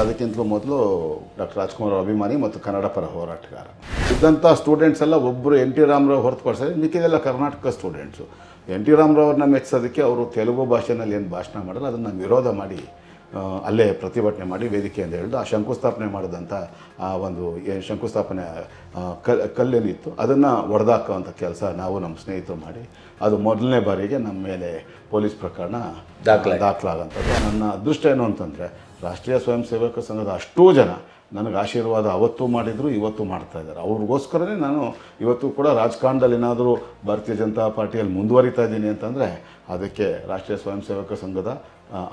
ಎಲ್ಲದಕ್ಕಿಂತಲೂ ಮೊದಲು ಡಾಕ್ಟರ್ ರಾಜ್ಕುಮಾರ್ ಅಭಿಮಾನಿ ಮತ್ತು ಕನ್ನಡ ಪರ ಹೋರಾಟಗಾರ. ಇದ್ದಂಥ ಸ್ಟೂಡೆಂಟ್ಸ್ ಎಲ್ಲ ಒಬ್ಬರು ಎನ್ ಟಿ ರಾಮರಾವ್ ಹೊರತುಪಡಿಸಿದ್ರೆ ಮಿಕ್ಕಿದೆಲ್ಲ ಕರ್ನಾಟಕ ಸ್ಟೂಡೆಂಟ್ಸು ಎನ್ ಟಿ ರಾಮರಾವ್ರನ್ನ ಮೆಚ್ಚಿಸೋದಕ್ಕೆ ಅವರು ತೆಲುಗು ಭಾಷೆಯಲ್ಲಿ ಏನು ಭಾಷಣ ಮಾಡಿದ್ರೆ ಅದನ್ನು ವಿರೋಧ ಮಾಡಿ ಅಲ್ಲೇ ಪ್ರತಿಭಟನೆ ಮಾಡಿ ವೇದಿಕೆ ಅಂತ ಹೇಳಿದು ಆ ಶಂಕುಸ್ಥಾಪನೆ ಮಾಡಿದಂಥ ಆ ಒಂದು ಏನು ಶಂಕುಸ್ಥಾಪನೆ ಕಲ್ ಕಲ್ಲೇನಿತ್ತು ಅದನ್ನು ಒಡೆದಾಕುವಂಥ ಕೆಲಸ ನಾವು ನಮ್ಮ ಸ್ನೇಹಿತರು ಮಾಡಿ ಅದು ಮೊದಲನೇ ಬಾರಿಗೆ ನಮ್ಮ ಮೇಲೆ ಪೊಲೀಸ್ ಪ್ರಕರಣ. ದಾಖಲಾಗಂಥದ್ದು. ನನ್ನ ಅದೃಷ್ಟ ಏನು ಅಂತಂದರೆ ರಾಷ್ಟ್ರೀಯ ಸ್ವಯಂ ಸೇವಕ ಸಂಘದ ಅಷ್ಟೂ ಜನ ನನಗೆ ಆಶೀರ್ವಾದ ಅವತ್ತು ಮಾಡಿದರು, ಇವತ್ತು ಮಾಡ್ತಾ ಇದ್ದಾರೆ. ಅವ್ರಿಗೋಸ್ಕರನೇ ನಾನು ಇವತ್ತು ಕೂಡ ರಾಜಕಾರಣದಲ್ಲಿ ಏನಾದರೂ ಭಾರತೀಯ ಜನತಾ ಪಾರ್ಟಿಯಲ್ಲಿ ಮುಂದುವರಿತಾ ಇದ್ದೀನಿ ಅಂತಂದರೆ ಅದಕ್ಕೆ ರಾಷ್ಟ್ರೀಯ ಸ್ವಯಂ ಸೇವಕ ಸಂಘದ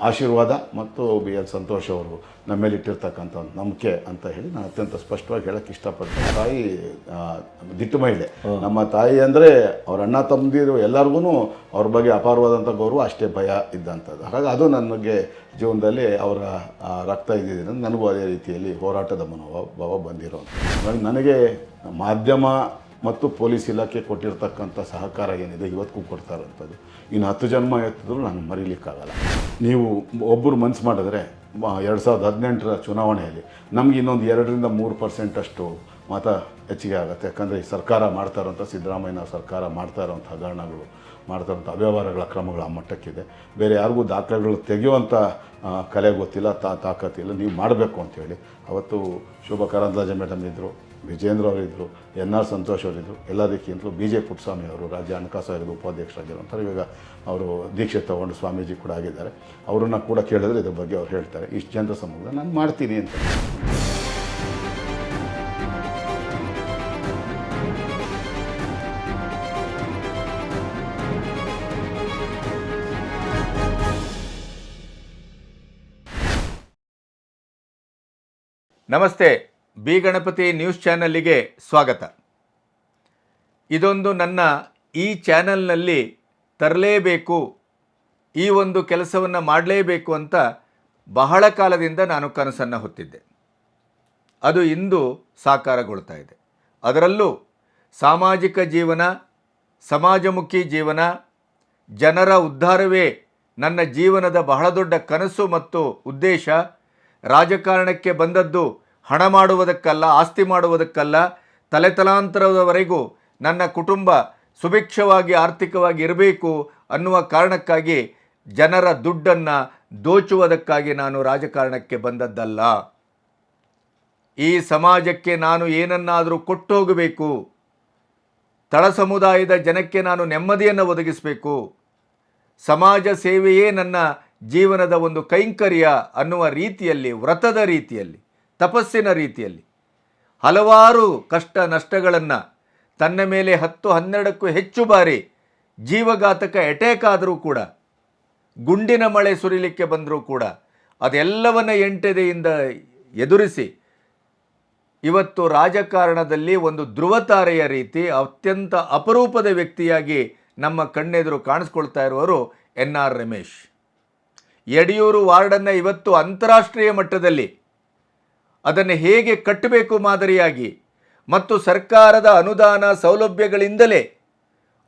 ಆಶೀರ್ವಾದ ಮತ್ತು ಬಿ ಎಲ್ ಸಂತೋಷ್ ಅವರು ನಮ್ಮ ಮೇಲೆ ಇಟ್ಟಿರ್ತಕ್ಕಂಥ ಒಂದು ನಂಬಿಕೆ ಅಂತ ಹೇಳಿ ನಾನು ಅತ್ಯಂತ ಸ್ಪಷ್ಟವಾಗಿ ಹೇಳಕ್ಕೆ ಇಷ್ಟಪಡ್ತೀನಿ. ತಾಯಿ ದಿಟ್ಟು ಮಹಿಳೆ. ನಮ್ಮ ತಾಯಿ ಅಂದರೆ ಅವ್ರ ಅಣ್ಣ ತಮ್ಮದಿರು ಎಲ್ಲರಿಗೂ ಅವ್ರ ಬಗ್ಗೆ ಅಪಾರವಾದಂಥ ಗೌರವ ಅಷ್ಟೇ ಭಯ ಇದ್ದಂಥದ್ದು. ಹಾಗಾಗಿ ಅದು ನನಗೆ ಜೀವನದಲ್ಲಿ ಅವರ ರಕ್ತ ಇದ್ದಿದ್ದರಿಂದ ನನಗೂ ಅದೇ ರೀತಿಯಲ್ಲಿ ಹೋರಾಟದ ಮನೋಭಾವ ಬಂದಿರೋ ಹಾಗಾಗಿ ನನಗೆ ಮಾಧ್ಯಮ ಮತ್ತು ಪೊಲೀಸ್ ಇಲಾಖೆ ಕೊಟ್ಟಿರ್ತಕ್ಕಂಥ ಸಹಕಾರ ಏನಿದೆ ಇವತ್ತಿಗೂ ಕೊಡ್ತಾ ಇನ್ನು ಹತ್ತು ಜನ್ಮ ಎತ್ತಿದ್ರು ನಾನು ಮರೀಲಿಕ್ಕಾಗಲ್ಲ. ನೀವು ಒಬ್ಬರು ಮನ್ಸು ಮಾಡಿದ್ರೆ ಎರಡು ಸಾವಿರದ ಹದಿನೆಂಟರ ಚುನಾವಣೆಯಲ್ಲಿ ನಮ್ಗೆ ಇನ್ನೊಂದು ಎರಡರಿಂದ ಮೂರು ಪರ್ಸೆಂಟಷ್ಟು ಮತ ಹೆಚ್ಚಿಗೆ ಆಗುತ್ತೆ. ಯಾಕಂದರೆ ಈ ಸರ್ಕಾರ ಮಾಡ್ತಾ ಇರೋಂಥ ಸಿದ್ದರಾಮಯ್ಯನ ಸರ್ಕಾರ ಮಾಡ್ತಾ ಇರೋಂಥ ಹಗರಣಗಳು, ಮಾಡ್ತಾ ಇರೋಂಥ ಅವ್ಯವಹಾರಗಳ ಕ್ರಮಗಳು ಆ ಮಟ್ಟಕ್ಕಿದೆ. ಬೇರೆ ಯಾರಿಗೂ ದಾಖಲೆಗಳು ತೆಗೆಯುವಂಥ ಕಲೆ ಗೊತ್ತಿಲ್ಲ ತಾಕತ್ತಿಲ್ಲ. ನೀವು ಮಾಡಬೇಕು ಅಂತೇಳಿ ಅವತ್ತು ಶೋಭಾ ಕರಂದ್ಲಾಜೆ ಮೇಡಮ್ ಇದ್ದರು ವಿಜೇಂದ್ರ ಅವರಿದ್ದರು ಎನ್ ಆರ್ ಸಂತೋಷ್ ಅವರಿದ್ದರು ಎಲ್ಲದಕ್ಕಿಂತಲೂ ಬಿ ಜೆ ಪುಟ್ಟಸ್ವಾಮಿ ಅವರು ರಾಜ್ಯ ಹಣಕಾಸು ಆಯೋಗದ ಅಂತಾರೆ ಇವಾಗ ಅವರು ದೀಕ್ಷೆ ತಗೊಂಡು ಸ್ವಾಮೀಜಿ ಕೂಡ ಆಗಿದ್ದಾರೆ. ಅವರನ್ನು ಕೂಡ ಕೇಳಿದ್ರೆ ಇದ್ರ ಬಗ್ಗೆ ಅವ್ರು ಹೇಳ್ತಾರೆ. ಇಷ್ಟು ಜನರ ಸಂಬಂಧ ನಾನು ಮಾಡ್ತೀನಿ ಅಂತ. ನಮಸ್ತೆ. ಬಿ ಗಣಪತಿ ನ್ಯೂಸ್ ಚಾನಲ್ಲಿಗೆ ಸ್ವಾಗತ. ಇದೊಂದು ನನ್ನ ಈ ಚಾನಲ್ನಲ್ಲಿ ತರಲೇಬೇಕು, ಈ ಒಂದು ಕೆಲಸವನ್ನು ಮಾಡಲೇಬೇಕು ಅಂತ ಬಹಳ ಕಾಲದಿಂದ ನಾನು ಕನಸನ್ನು ಹೊತ್ತಿದ್ದೆ. ಅದು ಇಂದು ಸಾಕಾರಗೊಳ್ತಾ ಇದೆ. ಅದರಲ್ಲೂ ಸಾಮಾಜಿಕ ಜೀವನ, ಸಮಾಜಮುಖಿ ಜೀವನ, ಜನರ ಉದ್ಧಾರವೇ ನನ್ನ ಜೀವನದ ಬಹಳ ದೊಡ್ಡ ಕನಸು ಮತ್ತು ಉದ್ದೇಶ ರಾಜಕಾರಣಕ್ಕೆ ಬಂದದ್ದು ಹಣ ಮಾಡುವುದಕ್ಕಲ್ಲ, ಆಸ್ತಿ ಮಾಡುವುದಕ್ಕಲ್ಲ ತಲೆತಲಾಂತರದವರೆಗೂ ನನ್ನ ಕುಟುಂಬ ಸುಭಿಕ್ಷವಾಗಿ ಆರ್ಥಿಕವಾಗಿ ಇರಬೇಕು ಅನ್ನುವ ಕಾರಣಕ್ಕಾಗಿ ಜನರ ದುಡ್ಡನ್ನು ದೋಚುವುದಕ್ಕಾಗಿ ನಾನು ರಾಜಕಾರಣಕ್ಕೆ ಬಂದದ್ದಲ್ಲ. ಈ ಸಮಾಜಕ್ಕೆ ನಾನು ಏನನ್ನಾದರೂ ಕೊಟ್ಟು ಹೋಗಬೇಕು ತಳ ಸಮುದಾಯದ ಜನಕ್ಕೆ ನಾನು ನೆಮ್ಮದಿಯನ್ನು ಒದಗಿಸಬೇಕು. ಸಮಾಜ ಸೇವೆಯೇ ನನ್ನ ಜೀವನದ ಒಂದು ಕೈಂಕರ್ಯ ಅನ್ನುವ ರೀತಿಯಲ್ಲಿ, ವ್ರತದ ರೀತಿಯಲ್ಲಿ. ತಪಸ್ಸಿನ ರೀತಿಯಲ್ಲಿ. ಹಲವಾರು ಕಷ್ಟ ನಷ್ಟಗಳನ್ನು ತನ್ನ ಮೇಲೆ ಹತ್ತು ಹನ್ನೆರಡಕ್ಕೂ ಹೆಚ್ಚು ಬಾರಿ ಜೀವಘಾತಕ ಅಟ್ಯಾಕ್ ಆದರೂ ಕೂಡ, ಗುಂಡಿನ ಮಳೆ ಸುರಿಲಿಕ್ಕೆ ಬಂದರೂ ಕೂಡ ಅದೆಲ್ಲವನ್ನ ಎಂಟೆದೆಯಿಂದ ಎದುರಿಸಿ ಇವತ್ತು ರಾಜಕಾರಣದಲ್ಲಿ ಒಂದು ಧ್ರುವತಾರೆಯ ರೀತಿ ಅತ್ಯಂತ ಅಪರೂಪದ ವ್ಯಕ್ತಿಯಾಗಿ ನಮ್ಮ ಕಣ್ಣೆದುರು ಕಾಣಿಸ್ಕೊಳ್ತಾ ಇರುವವರು ಎನ್ ಆರ್ ರಮೇಶ್. ಯಡಿಯೂರು ವಾರ್ಡನ್ನು ಇವತ್ತು ಅಂತಾರಾಷ್ಟ್ರೀಯ ಮಟ್ಟದಲ್ಲಿ ಅದನ್ನು ಹೇಗೆ ಕಟ್ಟಬೇಕು ಮಾದರಿಯಾಗಿ? ಮತ್ತು ಸರ್ಕಾರದ ಅನುದಾನ ಸೌಲಭ್ಯಗಳಿಂದಲೇ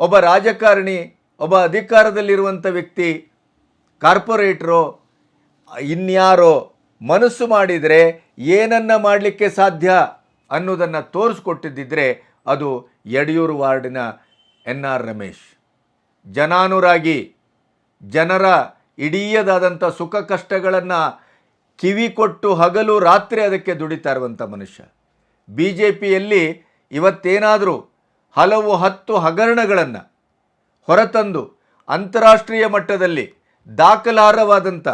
ಒಬ್ಬ ರಾಜಕಾರಣಿ, ಒಬ್ಬ ಅಧಿಕಾರದಲ್ಲಿರುವಂಥ ವ್ಯಕ್ತಿ, ಕಾರ್ಪೊರೇಟ್ರೋ, ಇನ್ಯಾರೋ ಮನಸ್ಸು ಮಾಡಿದರೆ ಏನನ್ನ ಮಾಡಲಿಕ್ಕೆ ಸಾಧ್ಯ ಅನ್ನೋದನ್ನು ತೋರಿಸ್ಕೊಟ್ಟಿದ್ದಿದ್ರೆ ಅದು ಯಡಿಯೂರು ವಾರ್ಡಿನ ಎನ್ ಆರ್ ರಮೇಶ್. ಜನಾನುರಾಗಿ, ಜನರ ಇಡೀಯದಾದಂಥ ಸುಖ ಕಷ್ಟಗಳನ್ನು ಕಿವಿ ಕೊಟ್ಟು ಹಗಲು ರಾತ್ರಿ ಅದಕ್ಕೆ ದುಡಿತಾ ಇರುವಂಥ ಮನುಷ್ಯ. ಬಿ ಜೆ ಪಿಯಲ್ಲಿ ಇವತ್ತೇನಾದರೂ ಹಲವು ಹತ್ತು ಹಗರಣಗಳನ್ನು ಹೊರತಂದು ಅಂತಾರಾಷ್ಟ್ರೀಯ ಮಟ್ಟದಲ್ಲಿ ದಾಖಲಾರವಾದಂಥ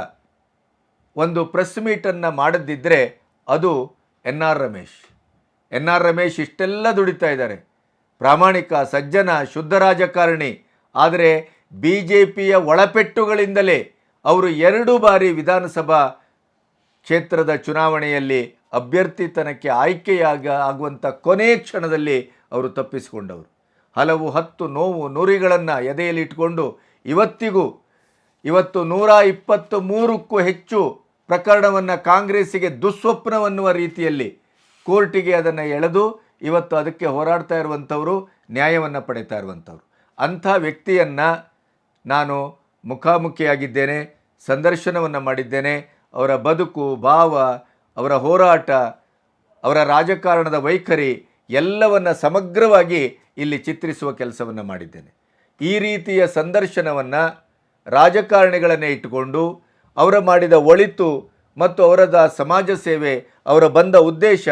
ಒಂದು ಪ್ರೆಸ್ ಮೀಟನ್ನು ಮಾಡದಿದ್ದರೆ ಅದು N R Ramesh. N R Ramesh ಇಷ್ಟೆಲ್ಲ ದುಡಿತಾ ಇದ್ದಾರೆ. ಪ್ರಾಮಾಣಿಕ, ಸಜ್ಜನ, ಶುದ್ಧ ರಾಜಕಾರಣಿ. ಆದರೆ ಬಿ ಜೆ ಪಿಯ ಒಳಪೆಟ್ಟುಗಳಿಂದಲೇ ಅವರು ಎರಡು ಬಾರಿ ವಿಧಾನಸಭಾ ಕ್ಷೇತ್ರದ ಚುನಾವಣೆಯಲ್ಲಿ ಅಭ್ಯರ್ಥಿತನಕ್ಕೆ ಆಯ್ಕೆಯಾಗ ಆಗುವಂಥ ಕೊನೆಯ ಕ್ಷಣದಲ್ಲಿ ಅವರು ತಪ್ಪಿಸಿಕೊಂಡವರು. ಹಲವು ಹತ್ತು ನೋವು ನುರಿಗಳನ್ನು ಎದೆಯಲ್ಲಿ ಇಟ್ಕೊಂಡು ಇವತ್ತಿಗೂ ಇವತ್ತು ನೂರ ಇಪ್ಪತ್ತು ಮೂರಕ್ಕೂ ಹೆಚ್ಚು ಪ್ರಕರಣವನ್ನು ಕಾಂಗ್ರೆಸ್ಸಿಗೆ ದುಸ್ವಪ್ನವನ್ನುವ ರೀತಿಯಲ್ಲಿ ಕೋರ್ಟಿಗೆ ಅದನ್ನು ಎಳೆದು ಇವತ್ತು ಅದಕ್ಕೆ ಹೋರಾಡ್ತಾ ಇರುವಂಥವರು, ನ್ಯಾಯವನ್ನು ಪಡೀತಾ ಇರುವಂಥವ್ರು. ಅಂಥ ವ್ಯಕ್ತಿಯನ್ನು ನಾನು ಮುಖಾಮುಖಿಯಾಗಿದ್ದೇನೆ, ಸಂದರ್ಶನವನ್ನು ಮಾಡಿದ್ದೇನೆ ಅವರ ಬದುಕು, ಭಾವ, ಅವರ ಹೋರಾಟ, ಅವರ ರಾಜಕಾರಣದ ವೈಖರಿ ಎಲ್ಲವನ್ನು ಸಮಗ್ರವಾಗಿ ಇಲ್ಲಿ ಚಿತ್ರಿಸುವ ಕೆಲಸವನ್ನು ಮಾಡಿದ್ದೇನೆ. ಈ ರೀತಿಯ ಸಂದರ್ಶನವನ್ನು ರಾಜಕಾರಣಿಗಳನ್ನೇ ಇಟ್ಟುಕೊಂಡು ಅವರ ಮಾಡಿದ ಒಳಿತು ಮತ್ತು ಅವರದ ಸಮಾಜ ಸೇವೆ, ಅವರ ಬಂದ ಉದ್ದೇಶ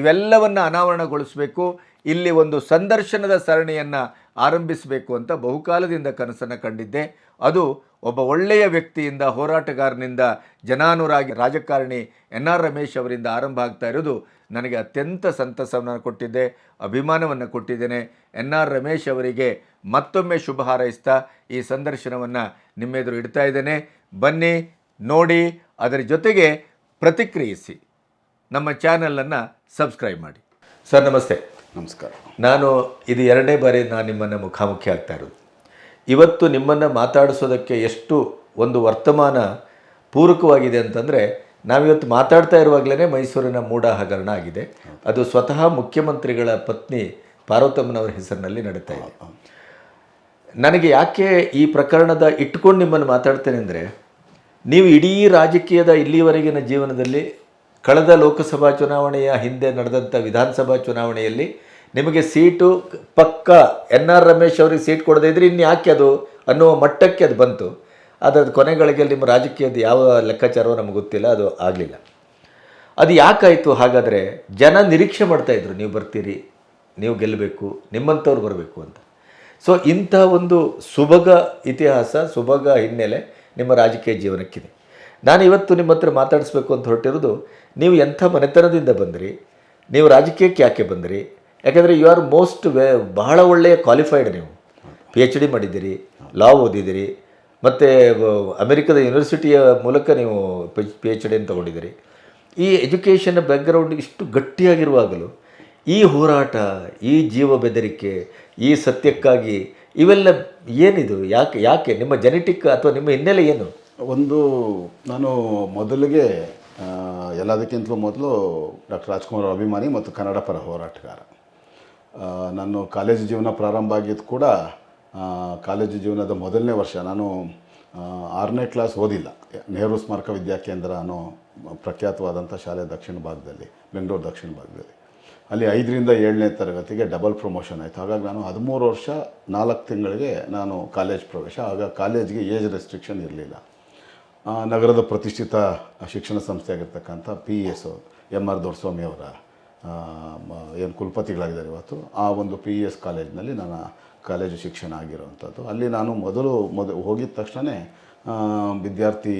ಇವೆಲ್ಲವನ್ನು ಅನಾವರಣಗೊಳಿಸಬೇಕು, ಇಲ್ಲಿ ಒಂದು ಸಂದರ್ಶನದ ಸರಣಿಯನ್ನು ಆರಂಭಿಸಬೇಕು ಅಂತ ಬಹುಕಾಲದಿಂದ ಕನಸನ್ನು ಕಂಡಿದ್ದೆ. ಅದು ಒಬ್ಬ ಒಳ್ಳೆಯ ವ್ಯಕ್ತಿಯಿಂದ ಹೋರಾಟಗಾರನಿಂದ ಜನಾನುರಾಗಿ ರಾಜಕಾರಣಿ ಎನ್ ಆರ್ ರಮೇಶ್ ಅವರಿಂದ ಆರಂಭ ಆಗ್ತಾ ಇರೋದು ನನಗೆ ಅತ್ಯಂತ ಸಂತಸವನ್ನು ಕೊಟ್ಟಿದ್ದೆ ಅಭಿಮಾನವನ್ನು ಕೊಟ್ಟಿದ್ದೇನೆ. ಎನ್ ಆರ್ ರಮೇಶ್ ಅವರಿಗೆ ಮತ್ತೊಮ್ಮೆ ಶುಭ ಹಾರೈಸ್ತಾ ಈ ಸಂದರ್ಶನವನ್ನು ನಿಮ್ಮೆದುರು ಇಡ್ತಾ ಇದ್ದೇನೆ. ಬನ್ನಿ ನೋಡಿ ಅದರ ಜೊತೆಗೆ ಪ್ರತಿಕ್ರಿಯಿಸಿ. ನಮ್ಮ ಚಾನಲನ್ನು ಸಬ್ಸ್ಕ್ರೈಬ್ ಮಾಡಿ. ಸರ್ ನಮಸ್ತೆ. ನಮಸ್ಕಾರ. ನಾನು ಇದು ಎರಡನೇ ಬಾರಿ ನಾನು ನಿಮ್ಮನ್ನು ಮುಖಾಮುಖಿ ಆಗ್ತಾ ಇರೋದು. ಇವತ್ತು ನಿಮ್ಮನ್ನು ಮಾತಾಡಿಸೋದಕ್ಕೆ ಎಷ್ಟು ಒಂದು ವರ್ತಮಾನ ಪೂರಕವಾಗಿದೆ ಅಂತಂದರೆ, ನಾವಿವತ್ತು ಮಾತಾಡ್ತಾ ಇರುವಾಗಲೇ ಮೈಸೂರಿನ ಮೂಡ ಹಗರಣ ಆಗಿದೆ. ಅದು ಸ್ವತಃ ಮುಖ್ಯಮಂತ್ರಿಗಳ ಪತ್ನಿ ಪಾರ್ವತಮ್ಮನವರ ಹೆಸರಿನಲ್ಲಿ ನಡೀತಾ ಇದೆ. ನನಗೆ ಯಾಕೆ ಈ ಪ್ರಕರಣದ ಇಟ್ಕೊಂಡು ನಿಮ್ಮನ್ನು ಮಾತಾಡ್ತೇನೆ ಅಂದರೆ, ನೀವು ಇಡೀ ರಾಜಕೀಯದ ಇಲ್ಲಿವರೆಗಿನ ಜೀವನದಲ್ಲಿ ಕಳೆದ ಲೋಕಸಭಾ ಚುನಾವಣೆಯ ಹಿಂದೆ ನಡೆದಂಥ ವಿಧಾನಸಭಾ ಚುನಾವಣೆಯಲ್ಲಿ ನಿಮಗೆ ಸೀಟು ಪಕ್ಕ ಎನ್ ಆರ್ ರಮೇಶ್ ಅವರಿಗೆ ಸೀಟ್ ಕೊಡದೇ ಇದ್ರೆ ಇನ್ನು ಯಾಕೆ ಅದು ಅನ್ನುವ ಮಟ್ಟಕ್ಕೆ ಅದು ಬಂತು. ಆದರೆ ಅದು ಕೊನೆಗಳಿಗೆ ನಿಮ್ಮ ರಾಜಕೀಯದ ಯಾವ ಲೆಕ್ಕಾಚಾರವೋ ನಮಗೆ ಗೊತ್ತಿಲ್ಲ, ಅದು ಆಗಲಿಲ್ಲ. ಅದು ಯಾಕಾಯಿತು? ಹಾಗಾದರೆ ಜನ ನಿರೀಕ್ಷೆ ಮಾಡ್ತಾಯಿದ್ರು ನೀವು ಬರ್ತೀರಿ, ನೀವು ಗೆಲ್ಲಬೇಕು, ನಿಮ್ಮಂಥವ್ರು ಬರಬೇಕು ಅಂತ. ಸೊ ಇಂಥ ಒಂದು ಸುಭಗ ಇತಿಹಾಸ, ಸುಭಗ ಹಿನ್ನೆಲೆ ನಿಮ್ಮ ರಾಜಕೀಯ ಜೀವನಕ್ಕಿದೆ. ನಾನು ಇವತ್ತು ನಿಮ್ಮ ಹತ್ರ ಮಾತಾಡಿಸ್ಬೇಕು ಅಂತ ಹೊರಟಿರೋದು, ನೀವು ಎಂಥ ಮನೆತನದಿಂದ ಬಂದಿರಿ, ನೀವು ರಾಜಕೀಯಕ್ಕೆ ಯಾಕೆ ಬಂದ್ರಿ ಯಾಕಂದರೆ ಯು ಆರ್ ಮೋಸ್ಟ್ ವೇ ಬಹಳ ಒಳ್ಳೆಯ ಕ್ವಾಲಿಫೈಡ್ ನೀವು. ಪಿ ಎಚ್ ಡಿ ಮಾಡಿದ್ದೀರಿ ಲಾ ಓದಿದ್ದೀರಿ, ಮತ್ತು ಅಮೆರಿಕದ ಯೂನಿವರ್ಸಿಟಿಯ ಮೂಲಕ ನೀವು ಪಿ ಎಚ್ ಡಿಯನ್ನು ತೊಗೊಂಡಿದ್ದೀರಿ. ಈ ಎಜುಕೇಷನ್ ಬ್ಯಾಕ್ಗ್ರೌಂಡ್ ಇಷ್ಟು ಗಟ್ಟಿಯಾಗಿರುವಾಗಲೂ, ಈ ಹೋರಾಟ, ಈ ಜೀವ ಬೆದರಿಕೆ, ಈ ಸತ್ಯಕ್ಕಾಗಿ ಇವೆಲ್ಲ ಏನಿದು? ಯಾಕೆ ಯಾಕೆ? ನಿಮ್ಮ ಜೆನೆಟಿಕ್ ಅಥವಾ ನಿಮ್ಮ ಹಿನ್ನೆಲೆ ಏನು? ಒಂದು, ನಾನು ಮೊದಲಿಗೆ ಎಲ್ಲದಕ್ಕಿಂತಲೂ ಮೊದಲು ಡಾಕ್ಟರ್ ರಾಜ್ಕುಮಾರ್ ಅಭಿಮಾನಿ ಮತ್ತು ಕನ್ನಡ ಪರ ಹೋರಾಟಗಾರ. ನಾನು ಕಾಲೇಜು ಜೀವನ ಪ್ರಾರಂಭ ಆಗಿದ್ದು ಕೂಡ ಕಾಲೇಜು ಜೀವನದ ಮೊದಲನೇ ವರ್ಷ. ನಾನು ಆರನೇ ಕ್ಲಾಸ್ ಓದಿಲ್ಲ. ನೆಹರು ಸ್ಮಾರಕ ವಿದ್ಯಾಕೇಂದ್ರ ಅನ್ನೋ ಪ್ರಖ್ಯಾತವಾದಂಥ ಶಾಲೆ ದಕ್ಷಿಣ ಭಾಗದಲ್ಲಿ, ಬೆಂಗಳೂರು ದಕ್ಷಿಣ ಭಾಗದಲ್ಲಿ. ಅಲ್ಲಿ ಐದರಿಂದ ಏಳನೇ ತರಗತಿಗೆ ಡಬಲ್ ಪ್ರಮೋಷನ್ ಆಯಿತು. ಹಾಗಾಗಿ ನಾನು ಹದಿಮೂರು ವರ್ಷ, ನಾಲ್ಕು ತಿಂಗಳಿಗೆ ನಾನು ಕಾಲೇಜ್ ಪ್ರವೇಶ. ಆಗ ಕಾಲೇಜ್ಗೆ ಏಜ್ ರೆಸ್ಟ್ರಿಕ್ಷನ್ ಇರಲಿಲ್ಲ. ನಗರದ ಪ್ರತಿಷ್ಠಿತ ಶಿಕ್ಷಣ ಸಂಸ್ಥೆ ಆಗಿರ್ತಕ್ಕಂಥ P S M R Doreswamy ಅವರ ಏನು ಕುಲಪತಿಗಳಾಗಿದ್ದಾರೆ ಇವತ್ತು. ಆ ಒಂದು ಪಿ ಎಸ್ ಕಾಲೇಜಿನಲ್ಲಿ ನನ್ನ ಕಾಲೇಜು ಶಿಕ್ಷಣ ಆಗಿರುವಂಥದ್ದು. ಅಲ್ಲಿ ನಾನು ಮೊದಲು, ಮೊದ ಹೋಗಿದ ತಕ್ಷಣ ವಿದ್ಯಾರ್ಥಿ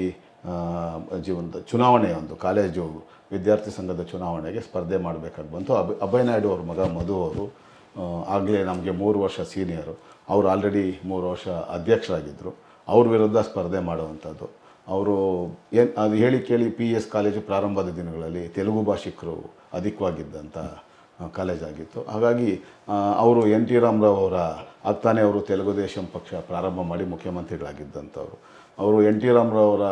ಜೀವನದ ಚುನಾವಣೆ ಒಂದು ಕಾಲೇಜು, ವಿದ್ಯಾರ್ಥಿ ಸಂಘದ ಚುನಾವಣೆಗೆ ಸ್ಪರ್ಧೆ ಮಾಡಬೇಕಾಗಿ ಬಂತು. ಅಬ್ ಅಭಯ್ ನಾಯ್ಡು ಅವ್ರ ಮಗ ಮಧು ಅವರು ಆಗಲೇ ನಮಗೆ ಮೂರು ವರ್ಷ ಸೀನಿಯರು ಅವರು ಆಲ್ರೆಡಿ ಮೂರು ವರ್ಷ ಅಧ್ಯಕ್ಷರಾಗಿದ್ದರು ಅವ್ರ ವಿರುದ್ಧ ಸ್ಪರ್ಧೆ ಮಾಡುವಂಥದ್ದು. ಅವರು ಏನು ಅದು ಹೇಳಿ ಕೇಳಿ ಪಿ ಎಸ್ ಕಾಲೇಜು ಪ್ರಾರಂಭದ ದಿನಗಳಲ್ಲಿ ತೆಲುಗು ಭಾಷಿಕರು ಅಧಿಕವಾಗಿದ್ದಂಥ ಕಾಲೇಜ್ ಆಗಿತ್ತು. ಹಾಗಾಗಿ ಅವರು ಎನ್ ಟಿ ರಾಮರಾವ್ ಅವರ ಆಗ್ತಾನೆ ಅವರು ತೆಲುಗು ದೇಶಂ ಪಕ್ಷ ಪ್ರಾರಂಭ ಮಾಡಿ ಮುಖ್ಯಮಂತ್ರಿಗಳಾಗಿದ್ದಂಥವ್ರು. ಅವರು ಎನ್ ಟಿ ರಾಮರಾವ್ ಅವರ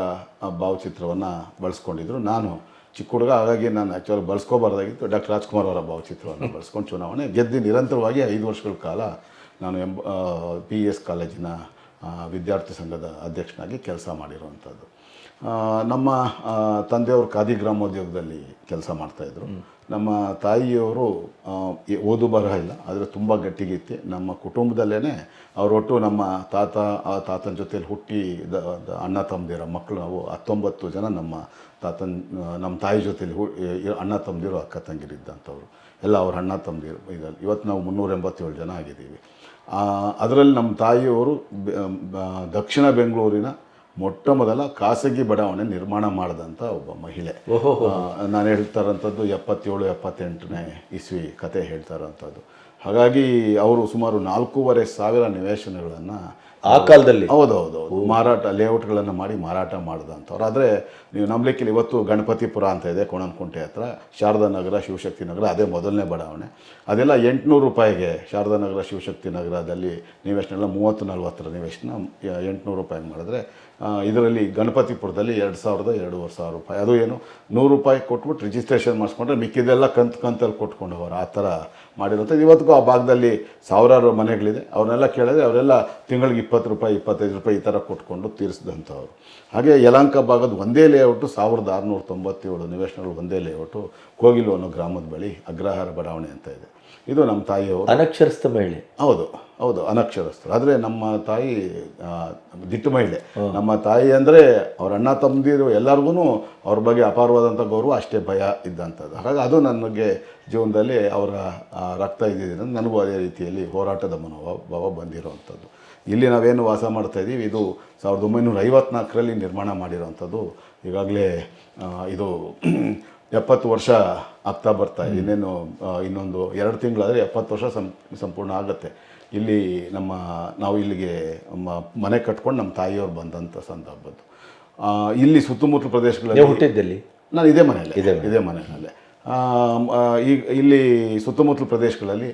ಭಾವಚಿತ್ರವನ್ನು ಬಳಸ್ಕೊಂಡಿದ್ರು. ನಾನು ಚಿಕ್ಕ ಹುಡುಗ, ಹಾಗಾಗಿ ನಾನು ಆ್ಯಕ್ಚುಲಿ ಬಳಸ್ಕೋಬಾರ್ದಾಗಿತ್ತು. ಡಾಕ್ಟರ್ ರಾಜ್ಕುಮಾರ್ ಅವರ ಭಾವಚಿತ್ರವನ್ನು ಬಳಸ್ಕೊಂಡು ಚುನಾವಣೆ ಗೆದ್ದು ನಿರಂತರವಾಗಿ ಐದು ವರ್ಷಗಳ ಕಾಲ ನಾನು ಎಂಬ ಪಿ ಎಸ್ ಕಾಲೇಜಿನ ವಿದ್ಯಾರ್ಥಿ ಸಂಘದ ಅಧ್ಯಕ್ಷನಾಗಿ ಕೆಲಸ ಮಾಡಿರುವಂಥದ್ದು. ನಮ್ಮ ತಂದೆಯವರು ಖಾದಿ ಗ್ರಾಮೋದ್ಯೋಗದಲ್ಲಿ ಕೆಲಸ ಮಾಡ್ತಾಯಿದ್ರು ನಮ್ಮ ತಾಯಿಯವರು ಓದು ಬರಹ ಇಲ್ಲ ಆದರೆ ತುಂಬ ಗಟ್ಟಿಗಿತ್ತು ನಮ್ಮ ಕುಟುಂಬದಲ್ಲೇ ಅವರೊಟ್ಟು ನಮ್ಮ ತಾತ ಆ ತಾತನ ಜೊತೆಯಲ್ಲಿ ಹುಟ್ಟಿ ಅಣ್ಣ ತಮ್ಮದಿರ ಮಕ್ಕಳು ನಾವು ಹತ್ತೊಂಬತ್ತು ಜನ ನಮ್ಮ ತಾತನ ನಮ್ಮ ತಾಯಿ ಜೊತೆಯಲ್ಲಿ ಹು ಅಣ್ಣ ತಮ್ಮದಿರು ಅಕ್ಕ ತಂಗಿರಿದ್ದಂಥವ್ರು ಎಲ್ಲ ಅವ್ರ ಅಣ್ಣ ತಮ್ಮದಿರು ಇದರಲ್ಲಿ. ಇವತ್ತು ನಾವು ಮುನ್ನೂರ ಎಂಬತ್ತೇಳು ಜನ ಆಗಿದ್ದೀವಿ. ಅದರಲ್ಲಿ ನಮ್ಮ ತಾಯಿಯವರು ದಕ್ಷಿಣ ಬೆಂಗಳೂರಿನ ಮೊಟ್ಟ ಮೊದಲ ಖಾಸಗಿ ಬಡಾವಣೆ ನಿರ್ಮಾಣ ಮಾಡಿದಂಥ ಒಬ್ಬ ಮಹಿಳೆ. ನಾನು ಹೇಳ್ತಾ ಇರೋಂಥದ್ದು ಎಪ್ಪತ್ತೇಳು ಎಪ್ಪತ್ತೆಂಟನೇ ಇಸ್ವಿ ಕತೆ ಹೇಳ್ತಾ ಇರೋಂಥದ್ದು ಹಾಗಾಗಿ ಅವರು ಸುಮಾರು ನಾಲ್ಕೂವರೆ ಸಾವಿರ ನಿವೇಶನಗಳನ್ನು ಆ ಕಾಲದಲ್ಲಿ. ಹೌದೌದು ಮಾರಾಟ ಲೇಔಟ್ಗಳನ್ನು ಮಾಡಿ ಮಾರಾಟ ಮಾಡಿದಂಥವ್ರು. ಆದರೆ ನೀವು ನಂಬಲಿಕ್ಕಿಲ್ಲ ಇವತ್ತು ಗಣಪತಿಪುರ ಅಂತ ಇದೆ ಕೋಣನಕುಂಟೆ ಹತ್ರ. ಶಾರದಾ ನಗರ ಶಿವಶಕ್ತಿ ನಗರ ಅದೇ ಮೊದಲನೇ ಬಡಾವಣೆ. ಅದೆಲ್ಲ ಎಂಟುನೂರು ರೂಪಾಯಿಗೆ ಶಾರದಾ ನಗರ ಶಿವಶಕ್ತಿ ನಗರದಲ್ಲಿ ನಿವೇಶನೆಲ್ಲ ಮೂವತ್ತು ನಲ್ವತ್ತರ ನಿವೇಶನ ಎಂಟುನೂರು ರೂಪಾಯಿಗೆ ಮಾಡಿದ್ರೆ ಇದರಲ್ಲಿ ಗಣಪತಿಪುರದಲ್ಲಿ ಎರಡು ಸಾವಿರದ ಎರಡೂವರೆ ಸಾವಿರ ರೂಪಾಯಿ. ಅದು ಏನು ನೂರು ರೂಪಾಯಿ ಕೊಟ್ಬಿಟ್ಟು ರಿಜಿಸ್ಟ್ರೇಷನ್ ಮಾಡಿಸ್ಕೊಂಡ್ರೆ ಮಿಕ್ಕಿದೆಲ್ಲ ಕಂತು ಕಂತಲ್ಲಿ ಕೊಟ್ಕೊಂಡು ಹೋಗೋರು. ಆ ಥರ ಮಾಡಿರೋಂಥದ್ದು ಇವತ್ತಿಗೂ ಆ ಭಾಗದಲ್ಲಿ ಸಾವಿರಾರು ಮನೆಗಳಿದೆ. ಅವ್ರನ್ನೆಲ್ಲ ಕೇಳಿದ್ರೆ ಅವರೆಲ್ಲ ತಿಂಗಳಿಗೆ ಇಪ್ಪತ್ತು ರೂಪಾಯಿ, ಇಪ್ಪತ್ತೈದು ರೂಪಾಯಿ ಈ ಥರ ಕೊಟ್ಕೊಂಡು ತೀರಿಸಿದಂಥವ್ರು. ಹಾಗೆ ಯಲಂಕ ಭಾಗದ ಒಂದೇ ಲೇಔಟು ಸಾವಿರದ ಆರುನೂರ ತೊಂಬತ್ತೇಳು ನಿವೇಶನಗಳು ಒಂದೇ ಲೇಔಟು ಕೋಗಿಲು ಅನ್ನೋ ಗ್ರಾಮದ ಬಳಿ ಅಗ್ರಹಾರ ಬಡಾವಣೆ ಅಂತ ಇದೆ. ಇದು ನಮ್ಮ ತಾಯಿಯವರು. ಅನಕ್ಷರಸ್ಥ ಮಹಿಳೆ. ಹೌದು ಹೌದು ಅನಕ್ಷರಸ್ಥರು ಆದರೆ ನಮ್ಮ ತಾಯಿ ದಿಟ್ಟು ಮಹಿಳೆ. ನಮ್ಮ ತಾಯಿ ಅಂದರೆ ಅವ್ರ ಅಣ್ಣ ತಮ್ಮದಿರು ಎಲ್ಲರಿಗೂ ಅವ್ರ ಬಗ್ಗೆ ಅಪಾರವಾದಂಥ ಗೌರವ ಅಷ್ಟೇ ಭಯ ಇದ್ದಂಥದ್ದು ಹಾಗಾಗಿ ಅದು ನನಗೆ ಜೀವನದಲ್ಲಿ ಅವರ ರಕ್ತ ಇದ್ದಿದ್ದರಿಂದ ನನಗೂ ಅದೇ ರೀತಿಯಲ್ಲಿ ಹೋರಾಟದ ಮನೋಭಾವ ಭಾವ ಬಂದಿರೋವಂಥದ್ದು ಇಲ್ಲಿ ನಾವೇನು ವಾಸ ಮಾಡ್ತಾ ಇದ್ದೀವಿ ಇದು ಸಾವಿರದ ಒಂಬೈನೂರ ಐವತ್ನಾಲ್ಕರಲ್ಲಿ ನಿರ್ಮಾಣ ಮಾಡಿರೋವಂಥದ್ದು ಈಗಾಗಲೇ ಇದು ಎಪ್ಪತ್ತು ವರ್ಷ ಆಗ್ತಾ ಬರ್ತಾ ಇದೆ. ಇನ್ನೇನು ಇನ್ನೊಂದು ಎರಡು ತಿಂಗಳಾದರೆ ಎಪ್ಪತ್ತು ವರ್ಷ ಸಂ ಸಂಪೂರ್ಣ ಆಗುತ್ತೆ. ಇಲ್ಲಿ ನಮ್ಮ ನಾವು ಇಲ್ಲಿಗೆ ಮನೆ ಕಟ್ಕೊಂಡು ನಮ್ಮ ತಾಯಿಯವ್ರು ಬಂದಂಥ ಸಂದರ್ಭದ್ದು. ಇಲ್ಲಿ ಸುತ್ತಮುತ್ತಲ ಪ್ರದೇಶಗಳಲ್ಲಿ ಹುಟ್ಟಿದ್ದಲ್ಲಿ? ನಾನು ಇದೇ ಮನೆಯಲ್ಲೇ ಇದೇ ಮನೆಯಲ್ಲೇ. ಈಗ ಇಲ್ಲಿ ಸುತ್ತಮುತ್ತಲ ಪ್ರದೇಶಗಳಲ್ಲಿ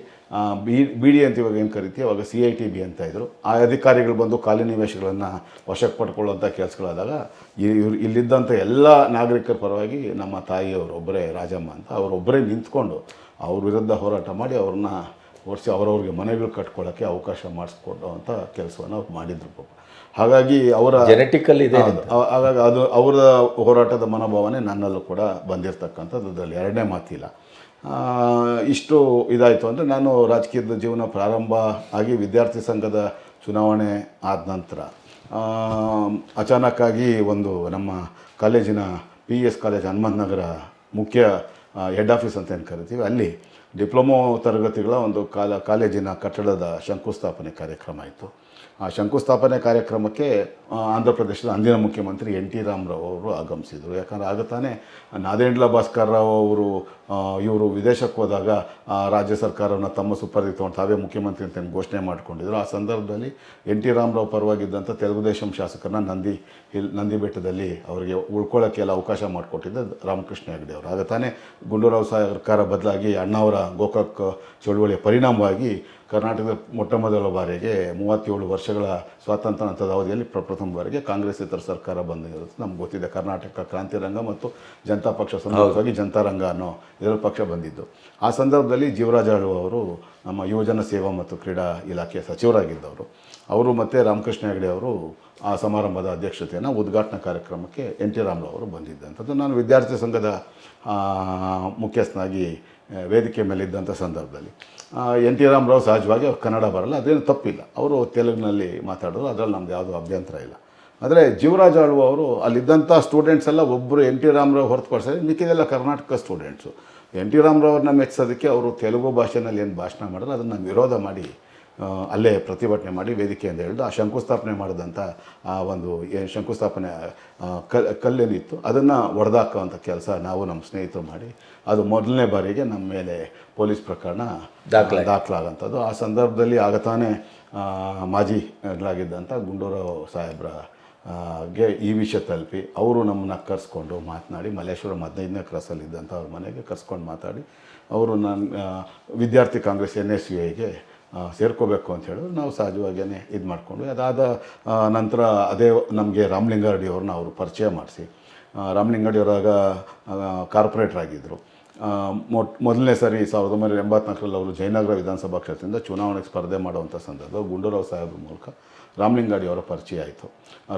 ಬಿ ಬಿ ಡಿ ಅಂತ ಇವಾಗ ಏನು ಕರಿತೀವಿ ಅವಾಗ ಸಿ ಐ ಟಿ ಬಿ ಅಂತ ಇದ್ದರು ಆ ಅಧಿಕಾರಿಗಳು ಬಂದು ಖಾಲಿ ನಿವೇಶಗಳನ್ನು ವಶಕ್ಕೆ ಪಡ್ಕೊಳ್ಳುವಂಥ ಕೆಲಸಗಳಾದಾಗ ಇವ್ರು ಇಲ್ಲಿದ್ದಂಥ ಎಲ್ಲ ನಾಗರಿಕರ ಪರವಾಗಿ ನಮ್ಮ ತಾಯಿಯವರೊಬ್ಬರೇ ರಾಜಮ್ಮ ಅಂತ ಅವರೊಬ್ಬರೇ ನಿಂತ್ಕೊಂಡು ಅವ್ರ ವಿರುದ್ಧ ಹೋರಾಟ ಮಾಡಿ ಅವ್ರನ್ನ ಓಡಿಸಿ ಅವರವ್ರಿಗೆ ಮನೆಗಳು ಕಟ್ಕೊಳ್ಳೋಕ್ಕೆ ಅವಕಾಶ ಮಾಡಿಸ್ಕೊಡೋ ಅಂತ ಕೆಲಸವನ್ನು ಅವ್ರು ಮಾಡಿದ್ರು ಪಾಪ. ಹಾಗಾಗಿ ಅವರ ಜೆನೆಟಿಕಲ್ ಇದೆ ಹಾಗಾಗಿ ಅದು ಅವರ ಹೋರಾಟದ ಮನೋಭಾವನೆ ನನ್ನಲ್ಲೂ ಕೂಡ ಬಂದಿರತಕ್ಕಂಥದ್ದು. ಅದರಲ್ಲಿ ಎರಡನೇ ಮಾತಿಲ್ಲ. ಇಷ್ಟು ಇದಾಯಿತು ಅಂದರೆ ನಾನು ರಾಜಕೀಯದ ಜೀವನ ಪ್ರಾರಂಭ ಆಗಿ ವಿದ್ಯಾರ್ಥಿ ಸಂಘದ ಚುನಾವಣೆ ಆದ ನಂತರ ಅಚಾನಕ್ಕಾಗಿ ಒಂದು ನಮ್ಮ ಕಾಲೇಜಿನ P S college Hanumanthanagar ಮುಖ್ಯ ಹೆಡ್ ಆಫೀಸ್ ಅಂತ ಏನು ಕರಿತೀವಿ, ಅಲ್ಲಿ ಡಿಪ್ಲೊಮೊ ತರಗತಿಗಳ ಒಂದು ಕಾಲ, ಕಾಲೇಜಿನ ಕಟ್ಟಡದ ಶಂಕುಸ್ಥಾಪನೆ ಕಾರ್ಯಕ್ರಮ ಆಯಿತು ಆ ಶಂಕುಸ್ಥಾಪನೆ ಕಾರ್ಯಕ್ರಮಕ್ಕೆ ಆಂಧ್ರ ಪ್ರದೇಶದ ಅಂದಿನ ಮುಖ್ಯಮಂತ್ರಿ ಎನ್ ಟಿ ರಾಮರಾವ್ ಅವರು ಆಗಮಿಸಿದರು. ಯಾಕಂದರೆ ಆಗ ತಾನೇ ನಾದೇಂಡ್ಲ ಭಾಸ್ಕರ್ ರಾವ್ ಅವರು ಇವರು ವಿದೇಶಕ್ಕೆ ಹೋದಾಗ ರಾಜ್ಯ ಸರ್ಕಾರವನ್ನು ತಮ್ಮ ಸುಪರ್ದಿಗೆ ತೊಗೊಂಡು ತಾವೇ ಮುಖ್ಯಮಂತ್ರಿ ಅಂತ ಘೋಷಣೆ ಮಾಡಿಕೊಂಡಿದ್ರು. ಆ ಸಂದರ್ಭದಲ್ಲಿ ಎನ್ ಟಿ ರಾಮರಾವ್ ಪರವಾಗಿದ್ದಂಥ ತೆಲುಗುದೇಶಂ ಶಾಸಕರನ್ನ ನಂದಿ ಹಿಲ್, ನಂದಿ ಬೆಟ್ಟದಲ್ಲಿ ಅವರಿಗೆ ಉಳ್ಕೊಳ್ಳೋಕ್ಕೆಲ್ಲ ಅವಕಾಶ ಮಾಡಿಕೊಟ್ಟಿದ್ದ ರಾಮಕೃಷ್ಣ ಹೆಗಡೆ ಅವರು. ಆಗ ತಾನೇ ಗುಂಡೂರಾವ್ ಸರ್ಕಾರ ಬದಲಾಗಿ ಅಣ್ಣಾವರ ಗೋಕಾಕ್ ಚಳುವಳಿಯ ಪರಿಣಾಮವಾಗಿ ಕರ್ನಾಟಕದ ಮೊಟ್ಟ ಮೊದಲ ಬಾರಿಗೆ ಮೂವತ್ತೇಳು ವರ್ಷಗಳ ಸ್ವಾತಂತ್ರ್ಯ ನಂತರದ ಅವಧಿಯಲ್ಲಿ ಪ್ರಪ್ರಥಮ ಬಾರಿಗೆ ಕಾಂಗ್ರೆಸ್ ಇತರ ಸರ್ಕಾರ ಬಂದಿರೋದು ನಮ್ಗೆ ಗೊತ್ತಿದೆ ಕರ್ನಾಟಕ ಕ್ರಾಂತಿ ರಂಗ ಮತ್ತು ಜನತಾ ಪಕ್ಷ ಸಂದರ್ಭವಾಗಿ ಜನತಾ ರಂಗ ಅನ್ನೋ ಇದರ ಪಕ್ಷ ಬಂದಿದ್ದು. ಆ ಸಂದರ್ಭದಲ್ಲಿ ಜೀವರಾಜ ಅವರು ನಮ್ಮ ಯುವಜನ ಸೇವಾ ಮತ್ತು ಕ್ರೀಡಾ ಇಲಾಖೆಯ ಸಚಿವರಾಗಿದ್ದವರು. ಅವರು ಮತ್ತು ರಾಮಕೃಷ್ಣ ಹೆಗಡೆ ಅವರು ಆ ಸಮಾರಂಭದ ಅಧ್ಯಕ್ಷತೆಯನ್ನು ಉದ್ಘಾಟನಾ ಕಾರ್ಯಕ್ರಮಕ್ಕೆ ಎನ್ ಟಿ ರಾಮರಾವ್ ಅವರು ಬಂದಿದ್ದಂಥದ್ದು. ನಾನು ವಿದ್ಯಾರ್ಥಿ ಸಂಘದ ಮುಖ್ಯಸ್ಥನಾಗಿ ವೇದಿಕೆ ಮೇಲಿದ್ದಂಥ ಸಂದರ್ಭದಲ್ಲಿ. ಎನ್ ಟಿ ರಾಮರಾವ್ ಸಹಜವಾಗಿ ಅವ್ರು ಕನ್ನಡ ಬರಲ್ಲ, ಅದೇನು ತಪ್ಪಿಲ್ಲ. ಅವರು ತೆಲುಗಿನಲ್ಲಿ ಮಾತಾಡೋರು, ಅದರಲ್ಲಿ ನಮ್ದು ಯಾವುದೂ ಅಭ್ಯಂತರ ಇಲ್ಲ. ಆದರೆ ಜೀವರಾಜ್ ಆಳ್ವ ಅವರು, ಅಲ್ಲಿದ್ದಂಥ ಸ್ಟೂಡೆಂಟ್ಸ್ ಎಲ್ಲ ಒಬ್ಬರು ಎನ್ ಟಿ ರಾಮರಾವ್ ಹೊರತುಪಡಿಸಿದ್ರೆ ಮಿಕ್ಕಿದೆಲ್ಲ Karnataka students N T Ramarao ಅವ್ರನ್ನ ಮೆಚ್ಚಿಸೋದಕ್ಕೆ ಅವರು ತೆಲುಗು ಭಾಷೆನಲ್ಲಿ ಏನು ಭಾಷಣ ಮಾಡಿದ್ರು ಅದನ್ನು ವಿರೋಧ ಮಾಡಿ ಅಲ್ಲೇ ಪ್ರತಿಭಟನೆ ಮಾಡಿ ವೇದಿಕೆ ಅಂತ ಹೇಳಿದು ಆ ಶಂಕುಸ್ಥಾಪನೆ ಮಾಡಿದಂಥ ಆ ಒಂದು ಏನು ಶಂಕುಸ್ಥಾಪನೆ ಕಲ್ಲೇನಿತ್ತು ಅದನ್ನು ಒಡೆದಾಕೋವಂಥ ಕೆಲಸ ನಾವು ನಮ್ಮ ಸ್ನೇಹಿತರು ಮಾಡಿ ಅದು ಮೊದಲನೇ ಬಾರಿಗೆ ನಮ್ಮ ಮೇಲೆ ಪೊಲೀಸ್ ಪ್ರಕರಣ ದಾಖಲೆ ದಾಖಲಾಗಂಥದ್ದು ಆ ಸಂದರ್ಭದಲ್ಲಿ ಆಗ ತಾನೇ ಆ, ಮಾಜಿ ಗಳಾಗಿದ್ದಂಥ ಗುಂಡೂರಾವ್ ಸಾಹೇಬ್ರ ಗೆ ಈ ವಿಷಯ ತಲುಪಿ ಅವರು ನಮ್ಮನ್ನ ಕರೆಸ್ಕೊಂಡು ಮಾತನಾಡಿ ಮಲ್ಲೇಶ್ವರ ಹದಿನೈದನೇ ಕ್ರಾಸಲ್ಲಿದ್ದಂಥ ಅವ್ರ ಮನೆಗೆ ಕರೆಸ್ಕೊಂಡು ಮಾತಾಡಿ ಅವರು ನನ್ನ ವಿದ್ಯಾರ್ಥಿ ಕಾಂಗ್ರೆಸ್ ಎನ್ ಎಸ್ ಯು ಐಗೆ ಸೇರ್ಕೋಬೇಕು ಅಂತ ಹೇಳಿದ್ರು. ನಾವು ಸಹಜವಾಗಿಯೇ ಇದು ಮಾಡಿಕೊಂಡು ಅದಾದ ನಂತರ ಅದೇ ನಮಗೆ ರಾಮಲಿಂಗಾರೆಡ್ಡಿ ಅವ್ರನ್ನ ಅವರು ಪರಿಚಯ ಮಾಡಿಸಿ ರಾಮಲಿಂಗಾರೆಡ್ಡಿಯವರಾಗ ಕಾರ್ಪೊರೇಟರ್ ಆಗಿದ್ದರು ಮೊಟ್, ಮೊದಲನೇ ಸರಿ ಸಾವಿರದ ಒಂಬೈನೂರ ಎಂಬತ್ನಾಲ್ಕರಲ್ಲಿ ಅವರು ಜಯನಗರ ವಿಧಾನಸಭಾ ಕ್ಷೇತ್ರದಿಂದ ಚುನಾವಣೆಗೆ ಸ್ಪರ್ಧೆ ಮಾಡುವಂಥ ಸಂದರ್ಭ ಗುಂಡೂರಾವ್ ಸಾಹೇಬ್ರ ಮೂಲಕ ರಾಮಲಿಂಗಾಡಿ ಅವರ ಪರಿಚಯ ಆಯಿತು.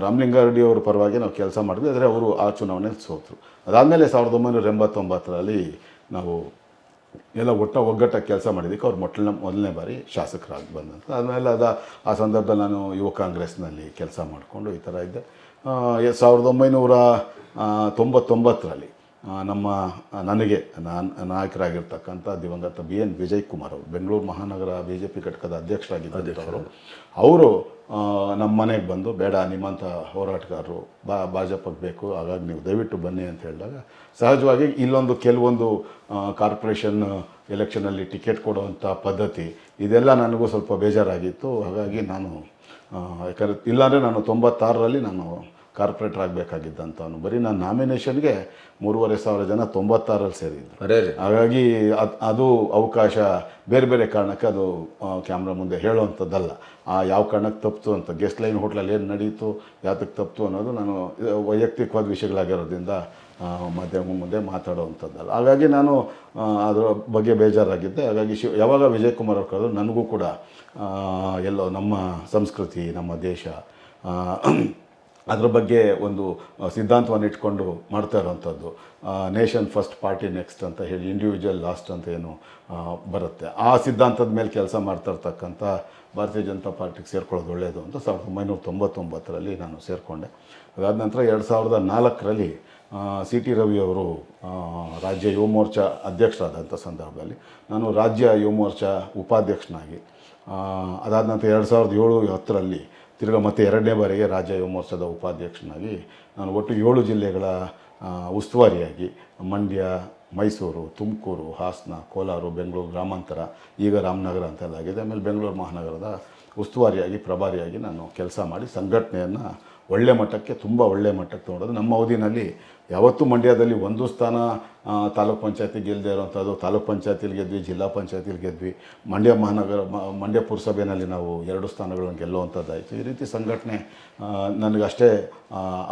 ರಾಮಲಿಂಗಾರೆಡ್ಡಿ ಅವರ ಪರವಾಗಿ ನಾವು ಕೆಲಸ ಮಾಡಿದ್ವಿ, ಆದರೆ ಅವರು ಆ ಚುನಾವಣೆಯಲ್ಲಿ ಸೋತರು. ಅದಾದಮೇಲೆ ಸಾವಿರದ ಒಂಬೈನೂರ ಎಂಬತ್ತೊಂಬತ್ತರಲ್ಲಿ ನಾವು ಎಲ್ಲ ಒಟ್ಟ ಒಗ್ಗಟ್ಟಾಗಿ ಕೆಲಸ ಮಾಡಿದ್ದಕ್ಕೆ ಅವ್ರು ಮೊಟ್ಟಲ ಮೊದಲನೇ ಬಾರಿ ಶಾಸಕರಾಗಿ ಬಂದಂತ. ಆದಮೇಲೆ ಅದ, ಆ ಸಂದರ್ಭದಲ್ಲಿ ನಾನು ಯುವ ಕಾಂಗ್ರೆಸ್ನಲ್ಲಿ ಕೆಲಸ ಮಾಡಿಕೊಂಡು ಈ ಥರ ಇದ್ದೆ. ಸಾವಿರದ ಒಂಬೈನೂರ ತೊಂಬತ್ತೊಂಬತ್ತರಲ್ಲಿ ನಮ್ಮ ನನಗೆ ನಾನ್ ನಾಯಕರಾಗಿರ್ತಕ್ಕಂಥ ದಿವಂಗತ ಬಿ ಎನ್ ವಿಜಯ್ ಕುಮಾರ್ ಅವರು ಬೆಂಗಳೂರು ಮಹಾನಗರ ಬಿ ಜೆ ಪಿ ಘಟಕದ ಅಧ್ಯಕ್ಷರಾಗಿದ್ದಂಥವರು. ಅವರು ನಮ್ಮ ಮನೆಗೆ ಬಂದು ಬೇಡ ನಿಮ್ಮಂಥ ಹೋರಾಟಗಾರರು ಬಾ ಭಾಜಪಕ್ಕೆ ಬೇಕು ಹಾಗಾಗಿ ನೀವು ದಯವಿಟ್ಟು ಬನ್ನಿ ಅಂತ ಹೇಳಿದಾಗ ಸಹಜವಾಗಿ ಇಲ್ಲೊಂದು ಕೆಲವೊಂದು ಕಾರ್ಪೊರೇಷನ್ ಎಲೆಕ್ಷನಲ್ಲಿ ಟಿಕೆಟ್ ಕೊಡುವಂಥ ಪದ್ಧತಿ ಇದೆಲ್ಲ ನನಗೂ ಸ್ವಲ್ಪ ಬೇಜಾರಾಗಿತ್ತು. ಹಾಗಾಗಿ ನಾನು ಯಾಕಂದರೆ ಇಲ್ಲಾಂದರೆ ನಾನು ತೊಂಬತ್ತಾರರಲ್ಲಿ ನಾನು ಕಾರ್ಪೊರೇಟರ್ ಆಗಬೇಕಾಗಿದ್ದಂಥವನು ಬರೀ ನಾನು ನಾಮಿನೇಷನ್ಗೆ ಮೂರುವರೆ ಸಾವಿರ ಜನ ತೊಂಬತ್ತಾರಲ್ಲಿ ಸೇರಿದ್ರು. ಹಾಗಾಗಿ ಅದ್- ಅದು ಅವಕಾಶ ಬೇರೆ ಬೇರೆ ಕಾರಣಕ್ಕೆ ಅದು ಕ್ಯಾಮ್ರಾ ಮುಂದೆ ಹೇಳುವಂಥದ್ದಲ್ಲ. ಆ ಯಾವ ಕಾರಣಕ್ಕೆ ತಪ್ಪಿತು ಅಂತ ಗೆಸ್ಟ್ ಲೈನ್ ಹೋಟ್ಲಲ್ಲಿ ಏನು ನಡೀತು ಯಾತಕ್ಕೆ ತಪ್ಪಿತು ಅನ್ನೋದು ನಾನು ವೈಯಕ್ತಿಕವಾದ ವಿಷಯಗಳಾಗಿರೋದ್ರಿಂದ ಮಾಧ್ಯಮ ಮುಂದೆ ಮಾತಾಡುವಂಥದ್ದಲ್ಲ. ಹಾಗಾಗಿ ನಾನು ಅದರ ಬಗ್ಗೆ ಬೇಜಾರಾಗಿದ್ದೆ. ಹಾಗಾಗಿ ಶಿವ ಯಾವಾಗ ವಿಜಯ್ ಕುಮಾರ್ ಅವ್ರು ಕರೆದ್ರು ನನಗೂ ಕೂಡ ಎಲ್ಲೋ ನಮ್ಮ ಸಂಸ್ಕೃತಿ ನಮ್ಮ ದೇಶ ಅದ್ರ ಬಗ್ಗೆ ಒಂದು ಸಿದ್ಧಾಂತವನ್ನು ಇಟ್ಕೊಂಡು ಮಾಡ್ತಾ ಇರೋವಂಥದ್ದು. ನೇಷನ್ ಫಸ್ಟ್ ಪಾರ್ಟಿ ನೆಕ್ಸ್ಟ್ ಅಂತ ಹೇಳಿ, ಇಂಡಿವಿಜುವಲ್ ಲಾಸ್ಟ್ ಅಂತ ಏನು ಬರುತ್ತೆ. ಆ ಸಿದ್ಧಾಂತದ ಮೇಲೆ ಕೆಲಸ ಮಾಡ್ತಾ ಇರ್ತಕ್ಕಂಥ ಭಾರತೀಯ ಜನತಾ ಪಾರ್ಟಿಗೆ ಸೇರ್ಕೊಳ್ಳೋದು ಒಳ್ಳೆಯದು ಅಂತ ಸಾವಿರದ ಒಂಬೈನೂರ ತೊಂಬತ್ತೊಂಬತ್ತರಲ್ಲಿ ನಾನು ಸೇರಿಕೊಂಡೆ. ಅದಾದ ನಂತರ ಎರಡು ಸಾವಿರದ ನಾಲ್ಕರಲ್ಲಿ ಸಿ ಟಿ ರವಿ ಅವರು ರಾಜ್ಯ ಯುವ ಮೋರ್ಚಾ ಅಧ್ಯಕ್ಷರಾದಂಥ ಸಂದರ್ಭದಲ್ಲಿ ನಾನು ರಾಜ್ಯ ಯುವ ಮೋರ್ಚಾ ಉಪಾಧ್ಯಕ್ಷನಾಗಿ ಅದಾದ ನಂತರ ಎರಡು ಸಾವಿರದ ಏಳು ಹತ್ತರಲ್ಲಿ ತಿರ್ಗಾ ಮತ್ತೆ ಎರಡನೇ ಬಾರಿಗೆ ರಾಜ್ಯ ಯುವ ಉಪಾಧ್ಯಕ್ಷನಾಗಿ ನಾನು ಒಟ್ಟು ಏಳು ಜಿಲ್ಲೆಗಳ ಉಸ್ತುವಾರಿಯಾಗಿ ಮಂಡ್ಯ, ಮೈಸೂರು, ತುಮಕೂರು, ಹಾಸನ, ಕೋಲಾರ, ಬೆಂಗಳೂರು ಗ್ರಾಮಾಂತರ, ಈಗ ರಾಮನಗರ ಅಂತೆಲ್ಲ ಆಗಿದೆ ಆಮೇಲೆ ಬೆಂಗಳೂರು ಮಹಾನಗರದ ಉಸ್ತುವಾರಿಯಾಗಿ, ಪ್ರಭಾರಿಯಾಗಿ ನಾನು ಕೆಲಸ ಮಾಡಿ ಸಂಘಟನೆಯನ್ನು ಒಳ್ಳೆ ಮಟ್ಟಕ್ಕೆ, ತುಂಬ ಒಳ್ಳೆ ಮಟ್ಟಕ್ಕೆ ತೊಗೊಂಡೋದು ನಮ್ಮ ಅವಧಿನಲ್ಲಿ ಯಾವತ್ತೂ ಮಂಡ್ಯದಲ್ಲಿ ಒಂದು ಸ್ಥಾನ ತಾಲೂಕ್ ಪಂಚಾಯತಿ ಗೆಲ್ಲದೆ ಇರೋವಂಥದ್ದು ತಾಲೂಕ್ ಪಂಚಾಯತಿಲಿ ಗೆದ್ವಿ, ಜಿಲ್ಲಾ ಪಂಚಾಯತಿಲಿ ಗೆದ್ವಿ. ಮಂಡ್ಯ ಮಹಾನಗರ ಮಂಡ್ಯ ಪುರಸಭೆಯಲ್ಲಿ ನಾವು ಎರಡು ಸ್ಥಾನಗಳನ್ನು ಗೆಲ್ಲುವಂಥದ್ದಾಯಿತು ಈ ರೀತಿ ಸಂಘಟನೆ ನನಗಷ್ಟೇ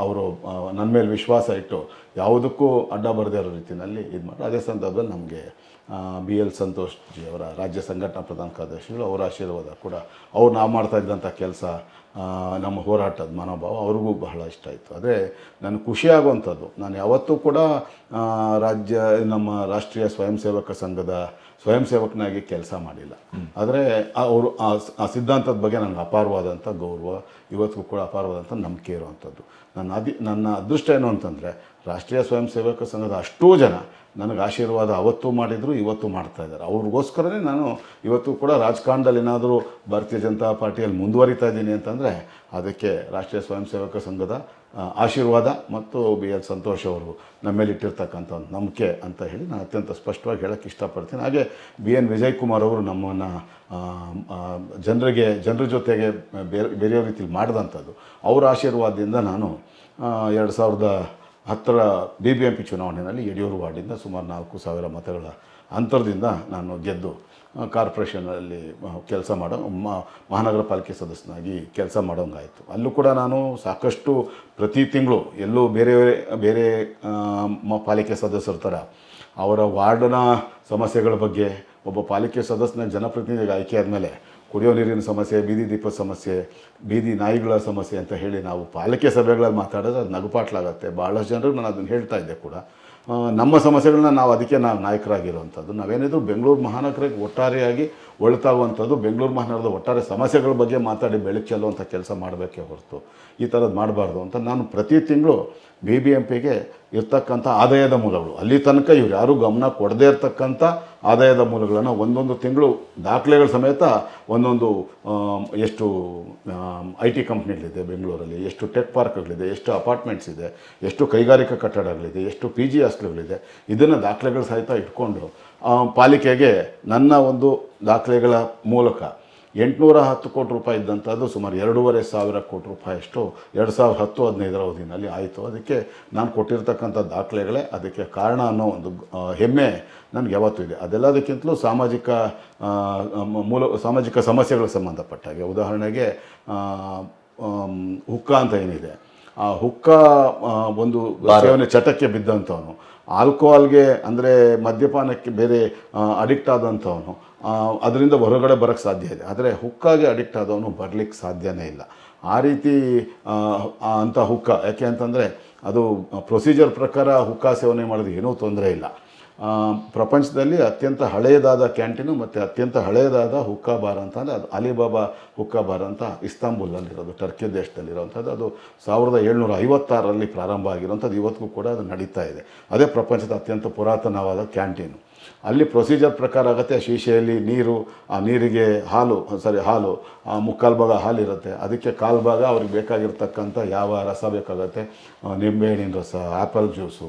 ಅವರು ನನ್ನ ಮೇಲೆ ವಿಶ್ವಾಸ ಇಟ್ಟು ಯಾವುದಕ್ಕೂ ಅಡ್ಡ ಬರದೇ ಇರೋ ರೀತಿಯಲ್ಲಿ ಇದು ಮಾಡಿ, ಅದೇ ಸಂದರ್ಭದಲ್ಲಿ ನಮಗೆ ಬಿ ಎಲ್ ಸಂತೋಷ್ ಜಿ ಅವರ ರಾಜ್ಯ ಸಂಘಟನಾ ಪ್ರಧಾನ ಕಾರ್ಯದರ್ಶಿಗಳು ಅವರ ಆಶೀರ್ವಾದ ಕೂಡ ಅವ್ರು ನಾವು ಮಾಡ್ತಾ ಇದ್ದಂಥ ಕೆಲಸ ನಮ್ಮ ಹೋರಾಟದ ಮನೋಭಾವ ಅವ್ರಿಗೂ ಬಹಳ ಇಷ್ಟ ಆಯಿತು. ಆದರೆ ನನಗೆ ಖುಷಿಯಾಗುವಂಥದ್ದು ನಾನು ಯಾವತ್ತೂ ಕೂಡ ರಾಜ್ಯ ನಮ್ಮ ರಾಷ್ಟ್ರೀಯ ಸ್ವಯಂ ಸೇವಕ ಸಂಘದ ಸ್ವಯಂ ಸೇವಕನಾಗಿ ಕೆಲಸ ಮಾಡಿಲ್ಲ. ಆದರೆ ಅವರು ಆ ಸಿದ್ಧಾಂತದ ಬಗ್ಗೆ ನನಗೆ ಅಪಾರವಾದಂಥ ಗೌರವ ಇವತ್ತಿಗೂ ಕೂಡ ಅಪಾರವಾದಂಥ ನಂಬಿಕೆ ಇರುವಂಥದ್ದು. ನನ್ನ ಅದಿ ನನ್ನ ಅದೃಷ್ಟ ಏನು ಅಂತಂದರೆ ರಾಷ್ಟ್ರೀಯ ಸ್ವಯಂ ಸೇವಕ ಸಂಘದ ಅಷ್ಟೋ ಜನ ನನಗೆ ಆಶೀರ್ವಾದ ಅವತ್ತು ಮಾಡಿದರು, ಇವತ್ತು ಮಾಡ್ತಾ ಇದ್ದಾರೆ. ಅವ್ರಿಗೋಸ್ಕರನೇ ನಾನು ಇವತ್ತು ಕೂಡ ರಾಜಕಾರಣದಲ್ಲಿ ಏನಾದರೂ ಭಾರತೀಯ ಜನತಾ ಪಾರ್ಟಿಯಲ್ಲಿ ಮುಂದುವರಿತಾ ಇದ್ದೀನಿ ಅಂತಂದರೆ ಅದಕ್ಕೆ ರಾಷ್ಟ್ರೀಯ ಸ್ವಯಂ ಸೇವಕ ಸಂಘದ ಆಶೀರ್ವಾದ ಮತ್ತು ಬಿ ಎಲ್ ಸಂತೋಷ್ ಅವರು ನಮ್ಮ ಮೇಲೆ ಇಟ್ಟಿರ್ತಕ್ಕಂಥ ಒಂದು ನಂಬಿಕೆ ಅಂತ ಹೇಳಿ ನಾನು ಅತ್ಯಂತ ಸ್ಪಷ್ಟವಾಗಿ ಹೇಳೋಕ್ಕೆ ಇಷ್ಟಪಡ್ತೀನಿ. ಹಾಗೆ ಬಿ ಎನ್ ವಿಜಯ್ ಕುಮಾರ್ ಅವರು ನಮ್ಮನ್ನು ಜನರಿಗೆ, ಜನರ ಜೊತೆಗೆ ಬೇರೆ, ಬೇರೆಯವ್ರ ರೀತಿಯಲ್ಲಿ ಮಾಡಿದಂಥದ್ದು. ಅವರ ಆಶೀರ್ವಾದದಿಂದ ನಾನು ಎರಡು ಸಾವಿರದ ಹತ್ತರ ಬಿ ಬಿ ಎಂ ಪಿ ಚುನಾವಣೆಯಲ್ಲಿ ಯಡಿಯೂರು ವಾರ್ಡಿಂದ ಸುಮಾರು ನಾಲ್ಕು ಸಾವಿರ ಮತಗಳ ಅಂತರದಿಂದ ನಾನು ಗೆದ್ದು ಕಾರ್ಪೊರೇಷನಲ್ಲಿ ಕೆಲಸ ಮಾಡೋ ಮಹಾನಗರ ಪಾಲಿಕೆ ಸದಸ್ಯನಾಗಿ ಕೆಲಸ ಮಾಡೋಂಗಾಯಿತು. ಅಲ್ಲೂ ಕೂಡ ನಾನು ಸಾಕಷ್ಟು ಪ್ರತಿ ತಿಂಗಳು ಎಲ್ಲೂ ಬೇರೆ ಬೇರೆ ಪಾಲಿಕೆ ಸದಸ್ಯರ ಥರ ಅವರ ವಾರ್ಡ್ನ ಸಮಸ್ಯೆಗಳ ಬಗ್ಗೆ ಒಬ್ಬ ಪಾಲಿಕೆ ಸದಸ್ಯನ ಜನಪ್ರತಿನಿಧಿಗೆ ಆಯ್ಕೆ ಆದಮೇಲೆ ಕುಡಿಯೋ ನೀರಿನ ಸಮಸ್ಯೆ, ಬೀದಿ ದೀಪದ ಸಮಸ್ಯೆ, ಬೀದಿ ನಾಯಿಗಳ ಸಮಸ್ಯೆ ಅಂತ ಹೇಳಿ ನಾವು ಪಾಲಿಕೆ ಸಭೆಗಳಲ್ಲಿ ಮಾತಾಡೋದು ಅದು ನಗುಪಾಟ್ಲಾಗತ್ತೆ. ಭಾಳಷ್ಟು ಜನರು ನಾನು ಅದನ್ನು ಹೇಳ್ತಾ ಇದ್ದೆ ಕೂಡ. ನಮ್ಮ ಸಮಸ್ಯೆಗಳನ್ನ ನಾವು ಅದಕ್ಕೆ ನಾವು ನಾಯಕರಾಗಿರುವಂಥದ್ದು. ನಾವೇನಿದ್ರು ಬೆಂಗಳೂರು ಮಹಾನಗರಕ್ಕೆ ಒಟ್ಟಾರೆಯಾಗಿ ಒಳಿತಾಗುವಂಥದ್ದು, ಬೆಂಗಳೂರು ಮಹಾನಗರದ ಒಟ್ಟಾರೆ ಸಮಸ್ಯೆಗಳ ಬಗ್ಗೆ ಮಾತಾಡಿ ಬೆಳಕು ಚೆಲ್ಲುವಂಥ ಕೆಲಸ ಮಾಡಬೇಕೇ ಹೊರತು ಈ ಥರದ್ದು ಮಾಡಬಾರ್ದು ಅಂತ ನಾನು ಪ್ರತಿ ತಿಂಗಳು ಬಿ ಬಿ ಎಂ ಪಿಗೆ ಇರ್ತಕ್ಕಂಥ ಆದಾಯದ ಮೂಲಗಳು. ಅಲ್ಲಿ ತನಕ ಇವ್ರು ಯಾರೂ ಗಮನ ಕೊಡದೇ ಇರತಕ್ಕಂಥ ಆದಾಯದ ಮೂಲಗಳನ್ನು ಒಂದೊಂದು ತಿಂಗಳು ದಾಖಲೆಗಳ ಸಮೇತ ಒಂದೊಂದು ಎಷ್ಟು ಐ ಟಿ ಕಂಪ್ನಿಗಳಿದೆ ಬೆಂಗಳೂರಲ್ಲಿ, ಎಷ್ಟು ಟೆಕ್ ಪಾರ್ಕ್ಗಳಿದೆ, ಎಷ್ಟು ಅಪಾರ್ಟ್ಮೆಂಟ್ಸ್ ಇದೆ, ಎಷ್ಟು ಕೈಗಾರಿಕಾ ಕಟ್ಟಡಗಳಿದೆ, ಎಷ್ಟು ಪಿ ಜಿ ಹಾಸ್ಟೆಲ್ಗಳಿದೆ ಇದನ್ನು ದಾಖಲೆಗಳ ಸಹಿತ ಇಟ್ಕೊಂಡು ಪಾಲಿಕೆಗೆ ನನ್ನ ಒಂದು ದಾಖಲೆಗಳ ಮೂಲಕ ಎಂಟುನೂರ ಹತ್ತು ಕೋಟಿ ರೂಪಾಯಿ ಇದ್ದಂಥದ್ದು ಸುಮಾರು ಎರಡೂವರೆ ಸಾವಿರ ಕೋಟಿ ರೂಪಾಯಿಯಷ್ಟು ಎರಡು ಸಾವಿರದ ಹತ್ತು ಹದಿನೈದರ ಅವಧಿನಲ್ಲಿ ಆಯಿತು. ಅದಕ್ಕೆ ನಾನು ಕೊಟ್ಟಿರ್ತಕ್ಕಂಥ ದಾಖಲೆಗಳೇ ಅದಕ್ಕೆ ಕಾರಣ ಅನ್ನೋ ಒಂದು ಹೆಮ್ಮೆ ನನಗೆ ಯಾವತ್ತೂ ಇದೆ. ಅದೆಲ್ಲದಕ್ಕಿಂತಲೂ ಸಾಮಾಜಿಕ ಮೂಲ ಸಾಮಾಜಿಕ ಸಮಸ್ಯೆಗಳಿಗೆ ಸಂಬಂಧಪಟ್ಟಾಗೆ ಉದಾಹರಣೆಗೆ ಆ, ಹುಕ್ಕ ಅಂತ ಏನಿದೆ. ಆ ಹುಕ್ಕ ಒಂದು ಸೇವನೆ ಚಟಕ್ಕೆ ಬಿದ್ದಂಥವನು. ಆಲ್ಕೋಹಾಲ್ಗೆ ಅಂದರೆ ಮದ್ಯಪಾನಕ್ಕೆ ಬೇರೆ ಅಡಿಕ್ಟ್ ಆದಂಥವನು. ಅದರಿಂದ ಹೊರಗಡೆ ಬರೋಕ್ಕೆ ಸಾಧ್ಯ ಇದೆ. ಆದರೆ ಹುಕ್ಕಾಗಿ ಅಡಿಕ್ಟ್ ಆದವನು ಬರಲಿಕ್ಕೆ ಸಾಧ್ಯನೇ ಇಲ್ಲ. ಆ ರೀತಿ ಅಂಥ ಹುಕ್ಕ, ಯಾಕೆ ಅಂತಂದರೆ ಅದು ಪ್ರೊಸೀಜರ್ ಪ್ರಕಾರ ಹುಕ್ಕ ಸೇವನೆ ಮಾಡೋದು ಏನೂ ತೊಂದರೆ ಇಲ್ಲ. ಪ್ರಪಂಚದಲ್ಲಿ ಅತ್ಯಂತ ಹಳೆಯದಾದ ಕ್ಯಾಂಟೀನು ಮತ್ತು ಅತ್ಯಂತ ಹಳೆಯದಾದ ಹುಕ್ಕಾ ಬಾರ್ ಅಂತ ಅಂದರೆ ಅದು ಅಲಿಬಾಬಾ ಹುಕ್ಕಾ ಬಾರ್ ಅಂತ ಇಸ್ತಾಂಬುಲಲ್ಲಿರೋದು, ಟರ್ಕಿ ದೇಶದಲ್ಲಿರುವಂಥದ್ದು. ಅದು ಸಾವಿರದ ಏಳ್ನೂರ ಐವತ್ತಾರರಲ್ಲಿ ಪ್ರಾರಂಭ ಆಗಿರುವಂಥದ್ದು. ಇವತ್ತಿಗೂ ಕೂಡ ಅದು ನಡೀತಾ ಇದೆ. ಅದೇ ಪ್ರಪಂಚದ ಅತ್ಯಂತ ಪುರಾತನವಾದ ಕ್ಯಾಂಟೀನು. ಅಲ್ಲಿ ಪ್ರೊಸೀಜರ್ ಪ್ರಕಾರ ಆಗುತ್ತೆ ಶೀಶೆಯಲ್ಲಿ ನೀರು ಆ ನೀರಿಗೆ ಹಾಲು ಸಾರಿ ಹಾಲು ಆ ಮುಕ್ಕಾಲು ಭಾಗ ಹಾಲಿರುತ್ತೆ. ಅದಕ್ಕೆ ಕಾಲು ಭಾಗ ಅವ್ರಿಗೆ ಬೇಕಾಗಿರ್ತಕ್ಕಂಥ ಯಾವ ರಸ ಬೇಕಾಗುತ್ತೆ? ಆ, ನಿಂಬೆಹಣ್ಣಿನ ರಸ apple juice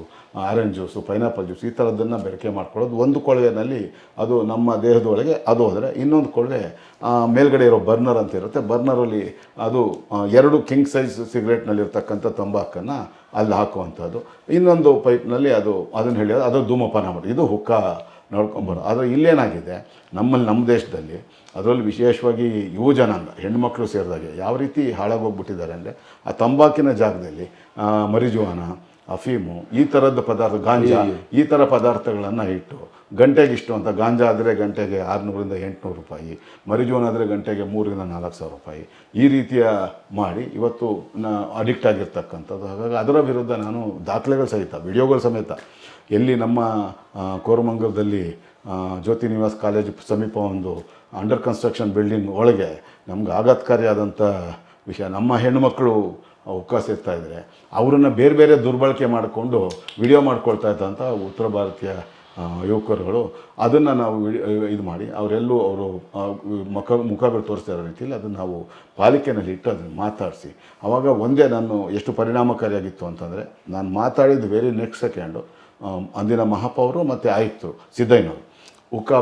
orange juice, pineapple juice, ಈ ಥರದ್ದನ್ನು ಬೆರಕೆ ಮಾಡ್ಕೊಳ್ಳೋದು. ಒಂದು ಕೊಳವೆನಲ್ಲಿ ಅದು ನಮ್ಮ ದೇಹದೊಳಗೆ ಅದು ಹೋದರೆ ಇನ್ನೊಂದು ಕೊಳವೆ ಮೇಲ್ಗಡೆ ಇರೋ ಬರ್ನರ್ ಅಂತ ಇರುತ್ತೆ. ಬರ್ನರಲ್ಲಿ ಅದು ಎರಡು ಕಿಂಗ್ ಸೈಜ್ ಸಿಗರೇಟ್ನಲ್ಲಿರ್ತಕ್ಕಂಥ ತಂಬಾಕನ್ನು ಅಲ್ಲಿ ಹಾಕುವಂಥದ್ದು. ಇನ್ನೊಂದು ಪೈಪ್ನಲ್ಲಿ ಅದು, ಅದನ್ನು ಹೇಳಿ, ಅದು ಧೂಮಪಾನ ಮಾಡಿ. ಇದು ಹುಕ್ಕ ನೋಡ್ಕೊಂಬರೋದು. ಆದರೆ ಇಲ್ಲೇನಾಗಿದೆ, ನಮ್ಮಲ್ಲಿ, ನಮ್ಮ ದೇಶದಲ್ಲಿ ಅದರಲ್ಲಿ ವಿಶೇಷವಾಗಿ ಯುವ ಜನಾಂಗ ಹೆಣ್ಮಕ್ಳು ಸೇರಿದಾಗೆ ಯಾವ ರೀತಿ ಹಾಳಾಗೋಗ್ಬಿಟ್ಟಿದ್ದಾರೆ ಅಂದರೆ, ಆ ತಂಬಾಕಿನ ಜಾಗದಲ್ಲಿ ಮರಿಜುವಾನ ಅಫೀಮು ಈ ಥರದ ಪದಾರ್ಥ ಗಾಂಜಾ ಈ ಥರ ಪದಾರ್ಥಗಳನ್ನು ಇಟ್ಟು ಗಂಟೆಗೆ ಇಷ್ಟು ಅಂತ ಗಾಂಜಾ ಆದರೆ ಗಂಟೆಗೆ ಆರುನೂರಿಂದ ಎಂಟುನೂರು ರೂಪಾಯಿ ಮರಿಜೋನ್ ಆದರೆ ಗಂಟೆಗೆ ಮೂರರಿಂದ ನಾಲ್ಕು ಸಾವಿರ ರೂಪಾಯಿ. ಈ ರೀತಿಯ ಮಾಡಿ ಇವತ್ತು ನ ಅಡಿಕ್ಟ್ ಆಗಿರ್ತಕ್ಕಂಥದ್ದು. ಹಾಗಾಗಿ ಅದರ ವಿರುದ್ಧ ನಾನು ದಾಖಲೆಗಳು ಸಹಿತ ವಿಡಿಯೋಗಳು ಸಮೇತ ಎಲ್ಲಿ ನಮ್ಮ ಕೋರಮಂಗಲದಲ್ಲಿ ಜ್ಯೋತಿ ನಿವಾಸ್ ಕಾಲೇಜ್ ಸಮೀಪ ಒಂದು ಅಂಡರ್ ಕನ್ಸ್ಟ್ರಕ್ಷನ್ ಬಿಲ್ಡಿಂಗ್ ಒಳಗೆ ನಮ್ಗೆ ಆಘಾತಕಾರಿಯಾದಂಥ ವಿಷಯ. ನಮ್ಮ ಹೆಣ್ಣುಮಕ್ಕಳು ಅವಕಾಶ ಇರ್ತಾ ಇದ್ದಾರೆ ಅವರನ್ನು ಬೇರೆ ಬೇರೆ ದುರ್ಬಳಕೆ ಮಾಡಿಕೊಂಡು ವಿಡಿಯೋ ಮಾಡ್ಕೊಳ್ತಾ ಇದ್ದಂಥ ಉತ್ತರ ಭಾರತೀಯ ಯುವಕರುಗಳು ಅದನ್ನು ನಾವು ಇದು ಮಾಡಿ, ಅವರೆಲ್ಲೂ ಅವರು ಮುಖ, ಮುಖಗಳು ತೋರಿಸ್ತಾ ಇರೋ ರೀತಿಯಲ್ಲಿ ಅದನ್ನು ನಾವು ಪಾಲಿಕೆನಲ್ಲಿ ಇಟ್ಟು ಅದನ್ನು ಮಾತಾಡಿಸಿ. ಆವಾಗ ಒಂದೇ ನಾನು ಎಷ್ಟು ಪರಿಣಾಮಕಾರಿಯಾಗಿತ್ತು ಅಂತಂದರೆ, ನಾನು ಮಾತಾಡಿದ ವೆರಿ ನೆಕ್ಸ್ಟ್ ಸೆಕೆಂಡು ಅಂದಿನ ಮಹಾಪೌರು ಮತ್ತು ಆಯುಕ್ತರು, ಸಿದ್ದಯ್ಯನವರು. Hookah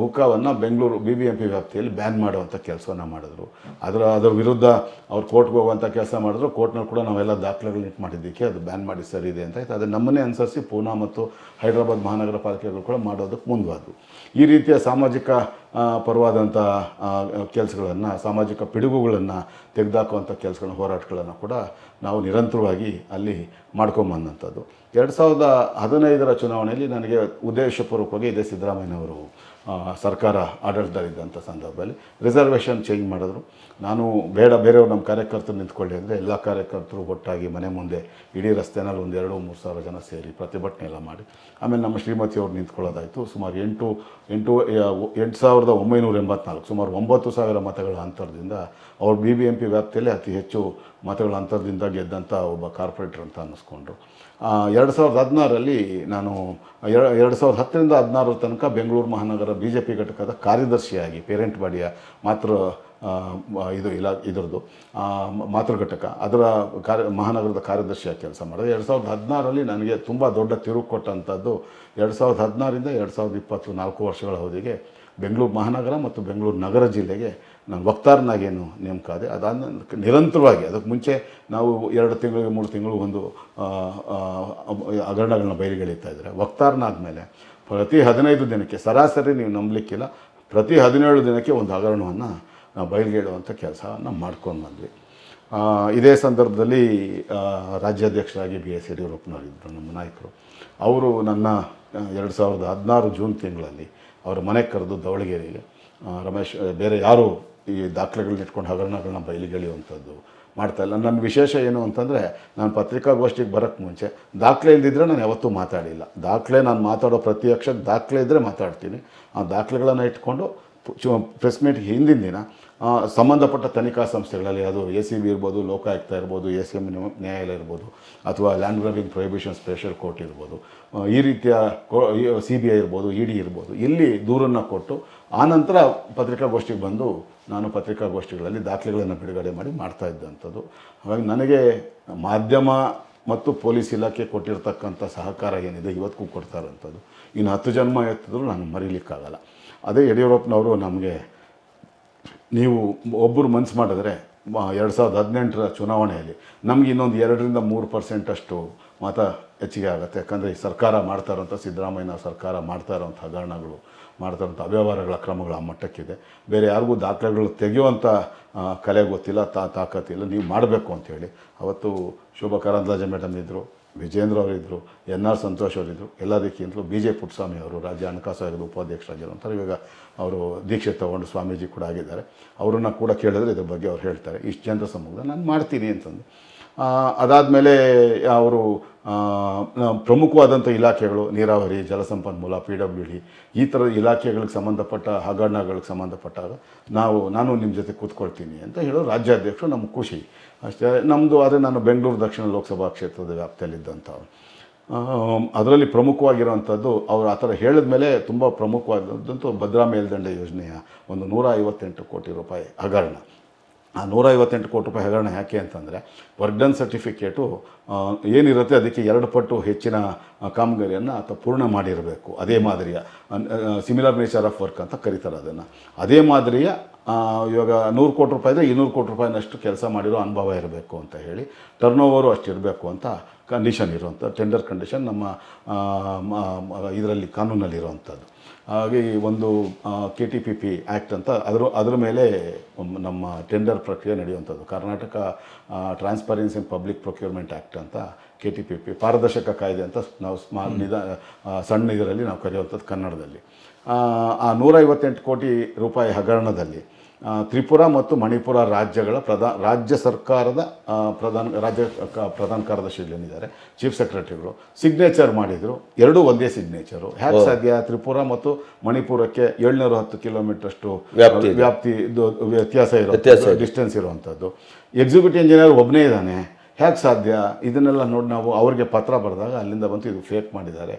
ಹುಕ್ಕವನ್ನು Bengaluru B B M P ವ್ಯಾಪ್ತಿಯಲ್ಲಿ ಬ್ಯಾನ್ ಮಾಡುವಂಥ ಕೆಲಸವನ್ನು ಮಾಡಿದ್ರು. ಅದರ ಅದರ ವಿರುದ್ಧ ಅವ್ರು ಕೋರ್ಟ್ಗೆ ಹೋಗುವಂಥ ಕೆಲಸ ಮಾಡಿದ್ರು. ಕೋರ್ಟ್ನಲ್ಲಿ ಕೂಡ ನಾವೆಲ್ಲ ದಾಖಲೆಗಳನ್ನ ಇಟ್ಟು ಮಾಡಿದ್ದಕ್ಕೆ ಅದು ಬ್ಯಾನ್ ಮಾಡಿ ಸರಿ ಇದೆ ಅಂತ ಆಯ್ತು. ಅದು ನಮ್ಮನ್ನೇ ಅನುಸರಿಸಿ ಪೂನಾ ಮತ್ತು ಹೈದರಾಬಾದ್ ಮಹಾನಗರ ಪಾಲಿಕೆಗಳು ಕೂಡ ಮಾಡೋದಕ್ಕೆ ಮುಂದುವಾದವು ಈ ರೀತಿಯ ಸಾಮಾಜಿಕ ಪರವಾದಂಥ ಕೆಲಸಗಳನ್ನು, ಸಾಮಾಜಿಕ ಪಿಡುಗುಗಳನ್ನು ತೆಗೆದುಹಾಕುವಂಥ ಕೆಲಸಗಳನ್ನ, ಹೋರಾಟಗಳನ್ನು ಕೂಡ ನಾವು ನಿರಂತರವಾಗಿ ಅಲ್ಲಿ ಮಾಡ್ಕೊಂಬಂದಂಥದ್ದು. ಎರಡು ಸಾವಿರದ ಹದಿನೈದರ ಚುನಾವಣೆಯಲ್ಲಿ ನನಗೆ ಉದ್ದೇಶಪೂರ್ವಕವಾಗಿ ಇದೇ ಸಿದ್ದರಾಮಯ್ಯನವರು ಸರ್ಕಾರ ಆಡಳಿತದಲ್ಲಿದ್ದಂಥ ಸಂದರ್ಭದಲ್ಲಿ ರಿಸರ್ವೇಷನ್ ಚೇಂಜ್ ಮಾಡಿದ್ರು. ನಾನು ಬೇಡ, ಬೇರೆಯವ್ರು ನಮ್ಮ ಕಾರ್ಯಕರ್ತರು ನಿಂತ್ಕೊಳ್ಳಿ ಅಂದರೆ ಎಲ್ಲ ಕಾರ್ಯಕರ್ತರು ಒಟ್ಟಾಗಿ ಮನೆ ಮುಂದೆ ಇಡೀ ರಸ್ತೆನಲ್ಲಿ ಒಂದು ಎರಡು, ಮೂರು ಸಾವಿರ ಜನ ಸೇರಿ ಪ್ರತಿಭಟನೆ ಎಲ್ಲ ಮಾಡಿ. ಆಮೇಲೆ ನಮ್ಮ ಶ್ರೀಮತಿಯವ್ರು ನಿಂತ್ಕೊಳ್ಳೋದಾಯಿತು. ಸುಮಾರು ಎಂಟು ಎಂಟು ಎಂಟು ಸಾವಿರದ ಒಂಬೈನೂರ ಎಂಬತ್ನಾಲ್ಕು, ಸುಮಾರು ಒಂಬತ್ತು ಸಾವಿರ ಮತಗಳ ಅಂತರದಿಂದ ಅವ್ರು ಬಿ ಬಿ ಎಂ ಪಿ ವ್ಯಾಪ್ತಿಯಲ್ಲಿ ಅತಿ ಹೆಚ್ಚು ಮತಗಳ ಅಂತರದಿಂದ ಗೆದ್ದಂಥ ಒಬ್ಬ ಕಾರ್ಪೊರೇಟರ್ ಅಂತ ಅನ್ನಿಸ್ಕೊಂಡ್ರು. ಎರಡು ಸಾವಿರದ ಹದಿನಾರರಲ್ಲಿ ನಾನು, ಎರ- ಎರಡು ಸಾವಿರದ ಹತ್ತರಿಂದ ಹದಿನಾರರ ತನಕ ಬೆಂಗಳೂರು ಮಹಾನಗರ ಬಿ ಜೆ ಪಿ ಘಟಕದ ಕಾರ್ಯದರ್ಶಿಯಾಗಿ, ಪೇರೆಂಟ್ ಬಾಡಿಯ ಮಾತೃ ಇದು ಇಲ್ಲ ಇದರದ್ದು ಮಾತೃ ಘಟಕ, ಅದರ ಕಾರ್ಯ, ಮಹಾನಗರದ ಕಾರ್ಯದರ್ಶಿಯಾಗಿ ಕೆಲಸ ಮಾಡಿದೆ. ಎರಡು ಸಾವಿರದ ಹದಿನಾರರಲ್ಲಿ ನನಗೆ ತುಂಬ ದೊಡ್ಡ ತಿರುವು ಕೊಟ್ಟಂಥದ್ದು, ಎರಡು ಸಾವಿರದ ಹದಿನಾರಿಂದ ಎರಡು ಸಾವಿರದ ಇಪ್ಪತ್ತು ನಾಲ್ಕು ವರ್ಷಗಳ ಅವಧಿಗೆ ಬೆಂಗಳೂರು ಮಹಾನಗರ ಮತ್ತು ಬೆಂಗಳೂರು ನಗರ ಜಿಲ್ಲೆಗೆ ನಾನು ವಕ್ತಾರನಾಗೇನು ನೇಮಕ ಆದೆ ಅದಾದ ನಿರಂತರವಾಗಿ ಅದಕ್ಕೆ ಮುಂಚೆ ನಾವು ಎರಡು ತಿಂಗಳಿಗೆ ಮೂರು ತಿಂಗಳು ಒಂದು ಆ, ಬಯಲುಗಳಿತಾ ಹಗರಣಗಳನ್ನ ವಕ್ತಾರನಾದ ಮೇಲೆ ಪ್ರತಿ ಹದಿನೈದು ದಿನಕ್ಕೆ ಸರಾಸರಿ ನೀವು ನಂಬಲಿಕ್ಕಿಲ್ಲ ಪ್ರತಿ ಹದಿನೇಳು ದಿನಕ್ಕೆ ಒಂದು ಹಗರಣವನ್ನು ನಾವು ಬಯಲಿಗೆಳುವಂಥ ಕೆಲಸವನ್ನು ಮಾಡ್ಕೊಂಡು ಬಂದ್ವಿ. ಇದೇ ಸಂದರ್ಭದಲ್ಲಿ ರಾಜ್ಯಾಧ್ಯಕ್ಷರಾಗಿ ಬಿ ಎಸ್ ಯಡಿಯೂರಪ್ಪನವರಿದ್ದರು ನಮ್ಮ ನಾಯಕರು. ಅವರು ನನ್ನ ಎರಡು ಸಾವಿರದ ಹದಿನಾರು ಜೂನ್ ತಿಂಗಳಲ್ಲಿ ಅವರ ಮನೆಗೆ ಕರೆದು ದಾವಣಗೆರೆಗೆ ರಮೇಶ್ ಬೇರೆ ಯಾರು ಈ ದಾಖಲೆಗಳನ್ನ ಇಟ್ಕೊಂಡು ಹಗರಣಗಳನ್ನ ಬಯಲಿಗೆಳೆಯುವಂಥದ್ದು ಮಾಡ್ತಾ ಇಲ್ಲ. ನನ್ನ ವಿಶೇಷ ಏನು ಅಂತಂದರೆ, ನಾನು ಪತ್ರಿಕಾಗೋಷ್ಠಿಗೆ ಬರೋಕ್ಕೆ ಮುಂಚೆ ದಾಖಲೆ ಇಲ್ಲದಿದ್ದರೆ ನಾನು ಯಾವತ್ತೂ ಮಾತಾಡಿಲ್ಲ. ದಾಖಲೆ ನಾನು ಮಾತಾಡೋ ಪ್ರತಿ ಅಕ್ಷಕ್ಕೆ ದಾಖಲೆ ಇದ್ದರೆ ಮಾತಾಡ್ತೀನಿ. ಆ ದಾಖಲೆಗಳನ್ನು ಇಟ್ಕೊಂಡು ಪ್ರೆಸ್ ಮೀಟ್ ಹಿಂದಿನ ದಿನ ಸಂಬಂಧಪಟ್ಟ ತನಿಖಾ ಸಂಸ್ಥೆಗಳಲ್ಲಿ ಅದು ಎ ಸಿ ಬಿ ಇರ್ಬೋದು, ಲೋಕಾಯುಕ್ತ ಇರ್ಬೋದು ಎ ಸಿ ಎಂ ನ್ಯಾಯಾಲಯ ಇರ್ಬೋದು, ಅಥವಾ land grabbing prohibition special court ಇರ್ಬೋದು ಈ ರೀತಿಯ ಸಿ ಬಿ ಐ ಇರ್ಬೋದು ಇ ಡಿ ಇರ್ಬೋದು, ಇಲ್ಲಿ ದೂರನ್ನು ಕೊಟ್ಟು ಆನಂತರ ಪತ್ರಿಕಾಗೋಷ್ಠಿಗೆ ಬಂದು ನಾನು ಪತ್ರಿಕಾಗೋಷ್ಠಿಗಳಲ್ಲಿ ದಾಖಲೆಗಳನ್ನು ಬಿಡುಗಡೆ ಮಾಡಿ ಮಾಡ್ತಾ ಇದ್ದಂಥದ್ದು. ಹಾಗಾಗಿ ನನಗೆ ಮಾಧ್ಯಮ ಮತ್ತು ಪೊಲೀಸ್ ಇಲಾಖೆ ಕೊಟ್ಟಿರ್ತಕ್ಕಂಥ ಸಹಕಾರ ಏನಿದೆ ಇವತ್ತಿಗೂ ಕೊಡ್ತಾ ಇರೋಂಥದ್ದು. ಇನ್ನು ಹತ್ತು ಜನ್ಮ ಎತ್ತಿದ್ರು ನಾನು ಮರೀಲಿಕ್ಕಾಗಲ್ಲ. ಅದೇ ಯಡಿಯೂರಪ್ಪನವರು ನಮಗೆ ನೀವು ಒಬ್ಬರು ಮನ್ಸು ಮಾಡಿದ್ರೆ ಎರಡು ಸಾವಿರದ ಹದಿನೆಂಟರ ಚುನಾವಣೆಯಲ್ಲಿ ನಮ್ಗೆ ಇನ್ನೊಂದು ಎರಡರಿಂದ ಮೂರು ಪರ್ಸೆಂಟಷ್ಟು ಮತ ಹೆಚ್ಚಿಗೆ ಆಗುತ್ತೆ. ಯಾಕಂದರೆ ಈ ಸರ್ಕಾರ ಮಾಡ್ತಾ ಇರೋಂಥ ಸಿದ್ದರಾಮಯ್ಯನ ಸರ್ಕಾರ ಮಾಡ್ತಾ ಇರೋಂಥ ಹಗರಣಗಳು ಮಾಡ್ತಾ ಇರೋಂಥ ಅವ್ಯವಹಾರಗಳ ಕ್ರಮಗಳು ಆ ಮಟ್ಟಕ್ಕಿದೆ. ಬೇರೆ ಯಾರಿಗೂ ದಾಖಲೆಗಳು ತೆಗೆಯುವಂಥ ಕಲೆ ಗೊತ್ತಿಲ್ಲ, ತಾ ತಾಕತ್ತಿಲ್ಲ ನೀವು ಮಾಡಬೇಕು ಅಂಥೇಳಿ ಅವತ್ತು ಶೋಭಾ ಕಾರಂದ್ಲಾಜೆ ಮೇಡಮ್ ಇದ್ದರು ವಿಜೇಂದ್ರ ಅವರಿದ್ದರು ಎನ್ ಆರ್ ಸಂತೋಷ್ ಅವರಿದ್ದರು ಎಲ್ಲದಕ್ಕಿಂತಲೂ ಬಿ ಜೆ ಪುಟ್ಟಸ್ವಾಮಿ ಅವರು, ರಾಜ್ಯ ಹಣಕಾಸು ಆಯೋಗದ ಉಪಾಧ್ಯಕ್ಷರಾಗಿರುವಂಥವ್ರು, ಇವಾಗ ಅವರು ದೀಕ್ಷೆ ತೊಗೊಂಡು ಸ್ವಾಮೀಜಿ ಕೂಡ ಆಗಿದ್ದಾರೆ. ಅವರನ್ನು ಕೂಡ ಕೇಳಿದ್ರೆ ಇದ್ರ ಬಗ್ಗೆ ಅವ್ರು ಹೇಳ್ತಾರೆ, ಇಷ್ಟು ಜನರ ಸಮೂಹ ನಾನು ಮಾಡ್ತೀನಿ ಅಂತಂದು. ಅದಾದಮೇಲೆ ಅವರು ಪ್ರಮುಖವಾದಂಥ ಇಲಾಖೆಗಳು, ನೀರಾವರಿ, ಜಲಸಂಪನ್ಮೂಲ, ಪಿ ಡಬ್ಲ್ಯೂ ಡಿ, ಈ ಥರದ ಇಲಾಖೆಗಳಿಗೆ ಸಂಬಂಧಪಟ್ಟ, ಹಗರಣಗಳಿಗೆ ಸಂಬಂಧಪಟ್ಟಾಗ ನಾವು, ನಾನು ನಿಮ್ಮ ಜೊತೆ ಕೂತ್ಕೊಳ್ತೀನಿ ಅಂತ ಹೇಳೋ ರಾಜ್ಯಾಧ್ಯಕ್ಷರು ನಮ್ಮ ಖುಷಿ. ಅಷ್ಟೇ ನಮ್ಮದು ಆದರೆ ನಾನು ಬೆಂಗಳೂರು ದಕ್ಷಿಣ ಲೋಕಸಭಾ ಕ್ಷೇತ್ರದ ವ್ಯಾಪ್ತಿಯಲ್ಲಿದ್ದಂಥವ್ರು. ಅದರಲ್ಲಿ ಪ್ರಮುಖವಾಗಿರುವಂಥದ್ದು ಅವರು ಆ ಥರ ಹೇಳಿದ ಮೇಲೆ ತುಂಬ ಪ್ರಮುಖವಾದಂಥ ಭದ್ರಾ ಮೇಲ್ದಂಡೆ ಯೋಜನೆಯ ಒಂದು ನೂರ ಐವತ್ತೆಂಟು ಕೋಟಿ ರೂಪಾಯಿ ಹಗರಣ. ಆ ನೂರ ಐವತ್ತೆಂಟು ಕೋಟಿ ರೂಪಾಯಿ ಹಗರಣ ಯಾಕೆ ಅಂತಂದರೆ ವರ್ಕ್ ಡನ್ ಸರ್ಟಿಫಿಕೇಟು ಏನಿರುತ್ತೆ ಅದಕ್ಕೆ ಎರಡು ಪಟ್ಟು ಹೆಚ್ಚಿನ ಕಾಮಗಾರಿಯನ್ನು ಆತ ಪೂರ್ಣ ಮಾಡಿರಬೇಕು. ಅದೇ ಮಾದರಿಯ ಸಿಮಿಲರ್ ನೇಚರ್ ಆಫ್ ವರ್ಕ್ ಅಂತ ಕರೀತಾರೆ ಅದನ್ನು. ಅದೇ ಮಾದರಿಯ ಇವಾಗ ನೂರು ಕೋಟಿ ರೂಪಾಯಿ ಇದ್ದರೆ ಇನ್ನೂರು ಕೋಟಿ ರೂಪಾಯಿನಷ್ಟು ಕೆಲಸ ಮಾಡಿರೋ ಅನುಭವ ಇರಬೇಕು ಅಂತ ಹೇಳಿ ಟರ್ನ್ ಓವರು ಅಷ್ಟಿರಬೇಕು ಅಂತ ಕಂಡೀಷನ್ ಇರುವಂಥ ಟೆಂಡರ್ ಕಂಡೀಷನ್ ನಮ್ಮ ಇದರಲ್ಲಿ ಕಾನೂನಲ್ಲಿರುವಂಥದ್ದು ಹಾಗೆ ಒಂದು K T P P act ಅಂತ ಅದರ ಅದರ ಮೇಲೆ ನಮ್ಮ ಟೆಂಡರ್ ಪ್ರಕ್ರಿಯೆ ನಡೆಯುವಂಥದ್ದು Karnataka transparency in public procurement act ಅಂತ ಕೆ ಟಿ ಪಿ ಪಿ ಪಾರದರ್ಶಕ ಕಾಯ್ದೆ ಅಂತ ನಾವು ಸ್ಮಾ ನಿಧ ಸಣ್ಣ ಇದರಲ್ಲಿ ನಾವು ಕರೆಯುವಂಥದ್ದು ಕನ್ನಡದಲ್ಲಿ. ಆ, ನೂರೈವತ್ತೆಂಟು ಕೋಟಿ ರೂಪಾಯಿ ಹಗರಣದಲ್ಲಿ ತ್ರಿಪುರ ಮತ್ತು ಮಣಿಪುರ ರಾಜ್ಯಗಳ ಪ್ರಧಾ ರಾಜ್ಯ ಸರ್ಕಾರದ ಪ್ರಧಾನ ರಾಜ್ಯ ಪ್ರಧಾನ ಕಾರ್ಯದರ್ಶಿಗಳು ಏನಿದ್ದಾರೆ ಚೀಫ್ ಸೆಕ್ರೆಟರಿಗಳು ಸಿಗ್ನೇಚರ್ ಮಾಡಿದರು. ಎರಡೂ ಒಂದೇ ಸಿಗ್ನೇಚರು ಹ್ಯಾಕ್ ಸಾಧ್ಯ? ತ್ರಿಪುರ ಮತ್ತು ಮಣಿಪುರಕ್ಕೆ ಏಳ್ನೂರ ಹತ್ತು ಕಿಲೋಮೀಟ್ರಷ್ಟು ವ್ಯಾಪ್ತಿ ವ್ಯತ್ಯಾಸ ಇರೋ ಡಿಸ್ಟೆನ್ಸ್ ಇರುವಂಥದ್ದು. ಎಕ್ಸಿಕ್ಯೂಟಿವ್ ಇಂಜಿನಿಯರ್ ಒಬ್ಬನೇ ಇದ್ದಾನೆ. ಹ್ಯಾಕ್ ಸಾಧ್ಯ? ಇದನ್ನೆಲ್ಲ ನೋಡಿ ನಾವು ಅವ್ರಿಗೆ ಪತ್ರ ಬರೆದಾಗ ಅಲ್ಲಿಂದ ಬಂತು ಇದು ಫೇಕ್ ಮಾಡಿದ್ದಾರೆ.